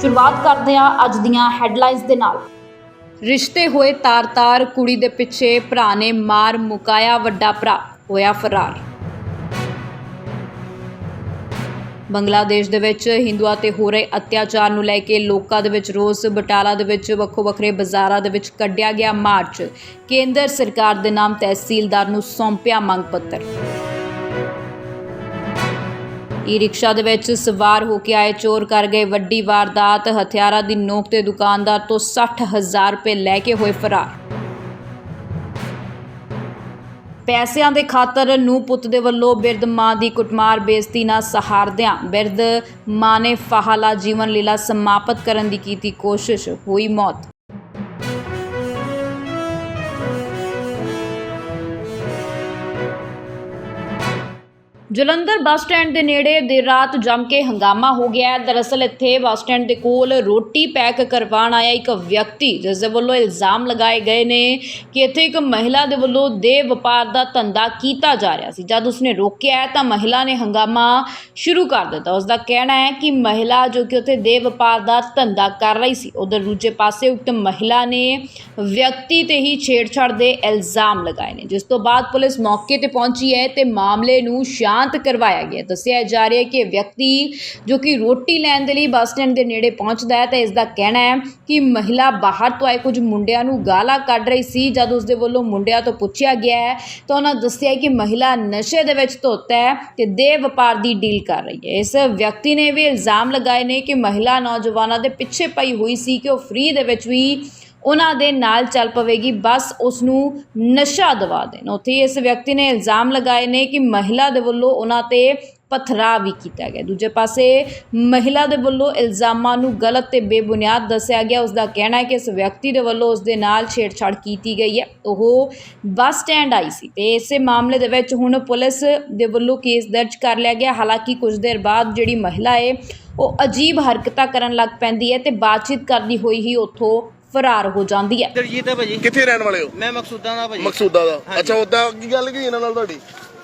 ਸ਼ੁਰੂਆਤ ਕਰਦੇ ਹਾਂ ਅੱਜ ਦੀਆਂ ਹੈਡਲਾਈਨਸ ਦੇ ਨਾਲ। ਰਿਸ਼ਤੇ ਹੋਏ ਤਾਰ-ਤਾਰ ਕੁੜੀ ਦੇ ਪਿੱਛੇ ਭਰਾ ਨੇ ਮਾਰ ਮੁਕਾਇਆ ਵੱਡਾ ਭਰਾ, ਹੋਇਆ ਫਰਾਰ। ਬੰਗਲਾਦੇਸ਼ ਦੇ ਵਿੱਚ ਹਿੰਦੂਆਂ ਤੇ ਹੋ ਰਹੇ ਅਤਿਆਚਾਰ ਨੂੰ ਲੈ ਕੇ ਲੋਕਾਂ ਦੇ ਵਿੱਚ ਰੋਸ, ਬਟਾਲਾ ਦੇ ਵਿੱਚ ਵੱਖੋ ਵੱਖਰੇ ਬਾਜ਼ਾਰਾਂ ਦੇ ਵਿੱਚ ਕੱਢਿਆ ਗਿਆ ਮਾਰਚ। ਕੇਂਦਰ ਸਰਕਾਰ ਦੇ ਨਾਮ ਤਹਿਸੀਲਦਾਰ ਨੂੰ ਸੌਂਪਿਆ ਮੰਗ ਪੱਤਰ। ਈ ਰਿਕਸ਼ਾ ਦੇ ਵਿੱਚ ਸਵਾਰ ਹੋ ਕੇ ਆਏ ਚੋਰ ਕਰ ਗਏ। ਵੱਡੀ ਵਾਰਦਾਤ, ਹਥਿਆਰਾਂ ਦੀ ਨੋਕ ਤੇ ਦੁਕਾਨਦਾਰ ਤੋਂ 60000 ਰੁਪਏ ਲੈ ਕੇ ਹੋਏ ਫਰਾਰ। ਪੈਸਿਆਂ ਦੇ ਖਾਤਰ ਨੂੰ ਪੁੱਤ ਦੇ ਵੱਲੋਂ ਬਿਰਧ ਮਾਂ ਦੀ ਕੁੱਟਮਾਰ, ਬੇਇੱਜ਼ਤੀ ਨਾਲ ਸਹਾਰਦਿਆਂ ਬਿਰਧ ਮਾਂ ਨੇ ਫਾਹਲਾ ਜੀਵਨ ਲੀਲਾ ਸਮਾਪਤ ਕਰਨ ਦੀ ਕੀਤੀ ਕੋਸ਼ਿਸ਼, ਹੋਈ ਮੌਤ। ਜਲੰਧਰ ਬੱਸ ਸਟੈਂਡ ਦੇ ਨੇੜੇ ਦੇਰ ਰਾਤ ਜੰਮ ਕੇ ਹੰਗਾਮਾ ਹੋ ਗਿਆ ਹੈ। ਦਰਅਸਲ ਇੱਥੇ ਬੱਸ ਸਟੈਂਡ ਦੇ ਕੋਲ ਰੋਟੀ ਪੈਕ ਕਰਵਾਉਣ ਆਇਆ ਇੱਕ ਵਿਅਕਤੀ, ਜਿਸ ਦੇ ਵੱਲੋਂ ਇਲਜ਼ਾਮ ਲਗਾਏ ਗਏ ਨੇ ਕਿ ਇੱਥੇ ਇੱਕ ਮਹਿਲਾ ਦੇ ਵੱਲੋਂ ਦੇਹ ਵਪਾਰ ਦਾ ਧੰਦਾ ਕੀਤਾ ਜਾ ਰਿਹਾ ਸੀ। ਜਦ ਉਸਨੇ ਰੋਕਿਆ ਤਾਂ ਮਹਿਲਾ ਨੇ ਹੰਗਾਮਾ ਸ਼ੁਰੂ ਕਰ ਦਿੱਤਾ। ਉਸ ਦਾ ਕਹਿਣਾ ਹੈ ਕਿ ਮਹਿਲਾ ਜੋ ਕਿ ਉੱਥੇ ਦੇਹ ਵਪਾਰ ਦਾ ਧੰਦਾ ਕਰ ਰਹੀ ਸੀ, ਉਧਰ ਦੂਜੇ ਪਾਸੇ ਉਕਤ ਮਹਿਲਾ ਨੇ ਵਿਅਕਤੀ ਤੇ ਹੀ ਛੇੜਛਾੜ ਦੇ ਇਲਜ਼ਾਮ ਲਗਾਏ ਨੇ। ਜਿਸ ਤੋਂ ਬਾਅਦ ਪੁਲਿਸ ਮੌਕੇ ਤੇ ਪਹੁੰਚੀ ਹੈ ਤੇ ਮਾਮਲੇ ਨੂੰ ਸ਼ਾਂਤ ਕਰਵਾਇਆ ਗਿਆ ਦੱਸਿਆ ਜਾ ਰਿਹਾ ਹੈ ਕਿ ਵਿਅਕਤੀ ਜੋ ਕਿ ਰੋਟੀ ਲੈਣ ਦੇ ਲਈ ਬੱਸ ਸਟੈਂਡ ਦੇ ਨੇੜੇ ਪਹੁੰਚਦਾ ਹੈ ਤਾਂ ਇਸ ਦਾ ਕਹਿਣਾ ਹੈ ਕਿ ਮਹਿਲਾ ਬਾਹਰ ਤੋਂ ਆਏ ਕੁਝ ਮੁੰਡਿਆਂ ਨੂੰ ਗਾਲਾਂ ਕੱਢ ਰਹੀ ਸੀ। ਜਦ ਉਸ ਦੇ ਵੱਲੋਂ ਮੁੰਡਿਆਂ ਤੋਂ ਪੁੱਛਿਆ ਗਿਆ ਹੈ ਤਾਂ ਉਹਨਾਂ ਦੱਸਿਆ ਕਿ ਮਹਿਲਾ ਨਸ਼ੇ ਦੇ ਵਿੱਚ ਧੁੱਤ ਹੈ ਤੇ ਦੇਹ ਵਪਾਰ ਦੀ ਡੀਲ ਕਰ ਰਹੀ ਹੈ। ਇਸ ਵਿਅਕਤੀ ਨੇ ਵੀ ਇਲਜ਼ਾਮ ਲਗਾਏ ਨੇ ਕਿ ਮਹਿਲਾ ਨੌਜਵਾਨਾਂ ਦੇ ਪਿੱਛੇ ਪਈ ਹੋਈ ਸੀ ਕਿ ਉਹ ਫ੍ਰੀ ਦੇ ਵਿੱਚ ਵੀ ਉਹਨਾਂ ਦੇ ਨਾਲ ਚੱਲ ਪਵੇਗੀ, ਬਸ ਉਸ ਨੂੰ ਨਸ਼ਾ ਦਵਾ ਦੇਣ। ਉੱਥੇ ਹੀ ਇਸ ਵਿਅਕਤੀ ਨੇ ਇਲਜ਼ਾਮ ਲਗਾਏ ਨੇ ਕਿ ਮਹਿਲਾ ਦੇ ਵੱਲੋਂ ਉਹਨਾਂ ਤੇ ਪਥਰਾ ਵੀ ਕੀਤਾ ਗਿਆ। ਦੂਜੇ ਪਾਸੇ, ਮਹਿਲਾ ਦੇ ਵੱਲੋਂ ਇਲਜ਼ਾਮਾਂ ਨੂੰ ਗਲਤ ਤੇ ਬੇਬੁਨਿਆਦ ਦੱਸਿਆ ਗਿਆ। ਉਸ ਦਾ ਕਹਿਣਾ ਹੈ ਕਿ ਇਸ ਵਿਅਕਤੀ ਦੇ ਵੱਲੋਂ ਉਸ ਦੇ ਨਾਲ ਛੇੜਛਾੜ ਕੀਤੀ ਗਈ ਹੈ। ਉਹ ਬੱਸ ਸਟੈਂਡ ਆਈ ਸੀ ਤੇ ਇਸੇ ਮਾਮਲੇ ਦੇ ਵਿੱਚ ਹੁਣ ਪੁਲਿਸ ਦੇ ਵੱਲੋਂ ਕੇਸ ਦਰਜ ਕਰ ਲਿਆ ਗਿਆ। ਹਾਲਾਂਕਿ ਕੁਝ ਦੇਰ ਬਾਅਦ ਜਿਹੜੀ ਮਹਿਲਾ ਹੈ, ਉਹ ਅਜੀਬ ਹਰਕਤਾਂ ਕਰਨ ਲੱਗ ਪੈਂਦੀ ਹੈ ਤੇ ਬਾਤਚੀਤ ਕਰਦੀ ਹੋਈ ਹੀ ਉੱਥੋਂ ਫਰਾਰ ਹੋ ਜਾਂਦੀ ਹੈ। ਦਰਜੀਤ ਹੈ ਭਾਜੀ। ਕਿੱਥੇ ਰਹਿਣ ਵਾਲੇ ਹੋ? ਮੈਂ ਮਕਸੂਦਾਂ ਦਾ ਭਾਜੀ। ਮਕਸੂਦਾ ਦਾ। ਅੱਛਾ ਉਦਾਂ ਕੀ ਗੱਲ ਕੀ ਇਹਨਾਂ ਨਾਲ ਤੁਹਾਡੀ?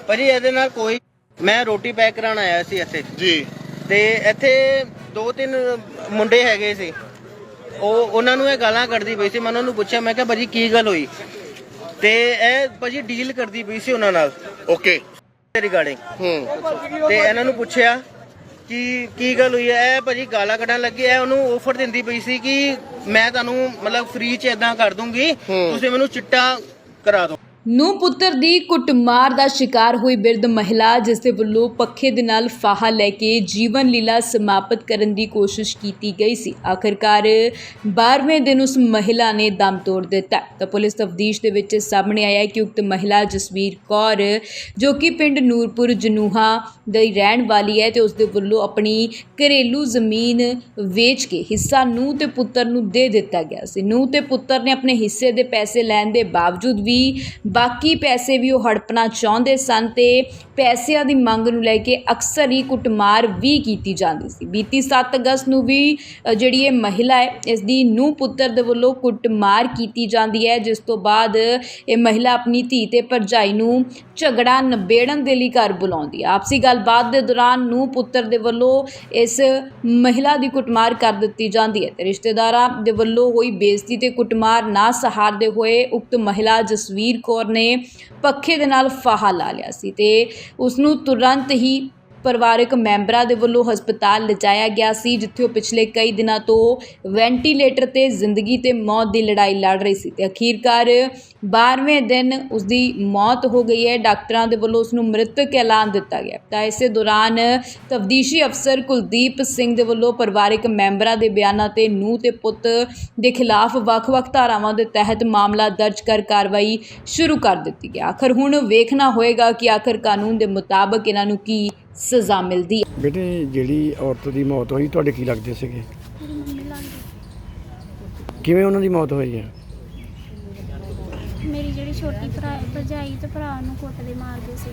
ਭਾਜੀ ਇਹਦੇ ਨਾਲ ਕੋਈ ਮੈਂ ਰੋਟੀ ਪੈਕ ਕਰਾਉਣ ਆਇਆ ਸੀ ਇੱਥੇ। ਜੀ। ਤੇ ਇੱਥੇ ਦੋ ਤਿੰਨ ਮੁੰਡੇ ਹੈਗੇ ਸੀ। ਉਹ ਉਹਨਾਂ ਨੂੰ ਇਹ ਗਾਲਾਂ ਕੱਢਦੀ ਪਈ ਸੀ। ਮੈਂ ਉਹਨਾਂ ਨੂੰ ਪੁੱਛਿਆ ਮੈਂ ਕਿਹਾ ਭਾਜੀ ਕੀ ਗੱਲ ਹੋਈ? ਤੇ ਇਹ ਭਾਜੀ ਡੀਲ ਕਰਦੀ ਪਈ ਸੀ ਉਹਨਾਂ ਨਾਲ। ਓਕੇ। ਰਿਗਾਰਡਿੰਗ ਹੂੰ। ਤੇ ਇਹਨਾਂ ਨੂੰ ਪੁੱਛਿਆ ਕਿ ਕੀ ਗੱਲ ਹੋਈ ਹੈ? ਇਹ ਭਾਜੀ ਗਾਲਾਂ ਕੱਢਣ ਲੱਗੀ। ਐ ਉਹਨੂੰ ਆਫਰ ਦਿੰਦੀ ਪਈ ਸੀ ਕਿ ਮੈਂ ਤੁਹਾਨੂੰ ਮਤਲਬ ਫ੍ਰੀ ਚ ਇਦਾਂ ਕਰ ਦੂੰਗੀ। ਤੁਸੀਂ ਮੈਨੂੰ ਚਿੱਟਾ ਕਰਾ ਦਿਓ। ਨੂੰ ਪੁੱਤਰ ਦੀ ਕੁੱਟਮਾਰ ਦਾ ਸ਼ਿਕਾਰ ਹੋਈ ਬਿਰਧ ਮਹਿਲਾ, ਜਿਸ ਦੇ ਵੱਲੋਂ ਪੱਖੇ ਦੇ ਨਾਲ ਫਾਹਾ ਲੈ ਕੇ ਜੀਵਨ ਲੀਲਾ ਸਮਾਪਤ ਕਰਨ ਦੀ ਕੋਸ਼ਿਸ਼ ਕੀਤੀ ਗਈ ਸੀ। ਆਖਰਕਾਰ 12ਵੇਂ ਦਿਨ ਉਸ ਮਹਿਲਾ ਨੇ ਦਮ ਤੋੜ ਦਿੱਤਾ। ਤਾਂ ਪੁਲਿਸ ਤਫਦੀਸ਼ ਦੇ ਵਿੱਚ ਸਾਹਮਣੇ ਆਇਆ ਕਿ ਉਕਤ ਮਹਿਲਾ ਜਸਵੀਰ ਕੌਰ, ਜੋ ਕਿ ਪਿੰਡ ਨੂਰਪੁਰ ਜਨੂਹਾ ਦੀ ਰਹਿਣ ਵਾਲੀ ਹੈ ਤੇ ਉਸ ਦੇ ਵੱਲੋਂ ਆਪਣੀ ਘਰੇਲੂ ਜ਼ਮੀਨ ਵੇਚ ਕੇ ਹਿੱਸਾ ਨੂੰ ਤੇ ਪੁੱਤਰ ਨੂੰ ਦੇ ਦਿੱਤਾ ਗਿਆ ਸੀ। ਨੂੰ ਤੇ ਪੁੱਤਰ ਨੇ ਆਪਣੇ ਹਿੱਸੇ ਦੇ ਪੈਸੇ ਲੈਣ ਦੇ ਬਾਵਜੂਦ ਵੀ ਬਾਕੀ ਪੈਸੇ ਵੀ ਉਹ ਹੜਪਣਾ ਚਾਹੁੰਦੇ ਸਨ ਤੇ ਪੈਸਿਆਂ ਦੀ ਮੰਗ ਨੂੰ ਲੈ ਕੇ ਅਕਸਰ ਹੀ ਕੁੱਟਮਾਰ ਵੀ ਕੀਤੀ ਜਾਂਦੀ ਸੀ। ਬੀਤੀ 7 ਅਗਸਤ ਨੂੰ ਵੀ ਜਿਹੜੀ ਇਹ ਮਹਿਲਾ ਹੈ ਇਸ ਦੀ ਨੂੰ ਪੁੱਤਰ ਦੇ ਵੱਲੋਂ ਕੁੱਟਮਾਰ ਕੀਤੀ ਜਾਂਦੀ ਹੈ, ਜਿਸ ਤੋਂ ਬਾਅਦ ਇਹ ਮਹਿਲਾ ਆਪਣੀ ਧੀ ਤੇ ਭਰਜਾਈ ਨੂੰ ਝਗੜਾ ਨਿਬੇੜਨ ਦੇ ਲਈ ਘਰ ਬੁਲਾਉਂਦੀ ਹੈ। ਆਪਸੀ ਗੱਲਬਾਤ ਦੇ ਦੌਰਾਨ ਨੂੰ ਪੁੱਤਰ ਦੇ ਵੱਲੋਂ ਇਸ ਮਹਿਲਾ ਦੀ ਕੁੱਟਮਾਰ ਕਰ ਦਿੱਤੀ ਜਾਂਦੀ ਹੈ ਤੇ ਰਿਸ਼ਤੇਦਾਰਾਂ ਦੇ ਵੱਲੋਂ ਹੋਈ ਬੇਇੱਜ਼ਤੀ ਤੇ ਕੁੱਟਮਾਰ ਨਾ ਸਹਾਰਦੇ ਹੋਏ ਉਕਤ ਮਹਿਲਾ ਜਸਵੀਰ ਕੌਰ ਨੇ ਪੱਖੇ ਦੇ ਨਾਲ ਫਾਹਾ ਲਾ ਲਿਆ ਸੀ ਤੇ ਉਸ ਨੂੰ ਤੁਰੰਤ ਹੀ ਪਰਿਵਾਰਕ ਮੈਂਬਰਾਂ ਦੇ ਵੱਲੋਂ ਹਸਪਤਾਲ ਲਿਜਾਇਆ ਗਿਆ ਸੀ, ਜਿੱਥੇ ਉਹ ਪਿਛਲੇ ਕਈ ਦਿਨਾਂ ਤੋਂ ਵੈਂਟੀਲੇਟਰ ਤੇ ਜ਼ਿੰਦਗੀ ਤੇ ਮੌਤ ਦੀ ਲੜਾਈ ਲੜ ਰਹੀ ਸੀ ਤੇ ਅਖੀਰਕਾਰ 12ਵੇਂ ਦਿਨ ਉਸ ਦੀ ਮੌਤ ਹੋ ਗਈ ਹੈ। ਡਾਕਟਰਾਂ ਦੇ ਵੱਲੋਂ ਉਸ ਨੂੰ ਮ੍ਰਿਤਕ ਐਲਾਨ ਦਿੱਤਾ ਗਿਆ। ਤਾਂ ਇਸੇ ਦੌਰਾਨ ਤਬਦੀਸ਼ੀ ਅਫਸਰ ਕੁਲਦੀਪ ਸਿੰਘ ਦੇ ਵੱਲੋਂ ਪਰਿਵਾਰਕ ਮੈਂਬਰਾਂ ਦੇ ਬਿਆਨਾਂ ਤੇ ਨੂੰਹ ਤੇ ਪੁੱਤ ਦੇ ਖਿਲਾਫ ਵੱਖ-ਵੱਖ ਧਾਰਾਵਾਂ ਦੇ ਤਹਿਤ ਮਾਮਲਾ ਦਰਜ ਕਰ ਕਾਰਵਾਈ ਸ਼ੁਰੂ ਕਰ ਦਿੱਤੀ ਗਈ। ਆਖਰ ਹੁਣ ਵੇਖਣਾ ਹੋਏਗਾ ਕਿ ਆਖਰ ਕਾਨੂੰਨ ਦੇ ਮੁਤਾਬਕ ਇਹਨਾਂ ਨੂੰ ਕੀ ਸਜ਼ਾ ਮਿਲਦੀ ਹੈ। ਬੇਟੇ ਜਿਹੜੀ ਔਰਤ ਦੀ ਮੌਤ ਹੋਈ ਤੁਹਾਡੇ ਕੀ ਲੱਗਦੇ ਸੀਗੇ? ਕਿਵੇਂ ਉਹਨਾਂ ਦੀ ਮੌਤ ਹੋਈ ਹੈ? ਮੇਰੀ ਜਿਹੜੀ ਛੋਟੀ ਭਰਾ ਭਰਜਾਈ ਤੇ ਭਰਾ ਨੂੰ ਕੁੱਟਦੇ ਮਾਰਦੇ ਸੀ।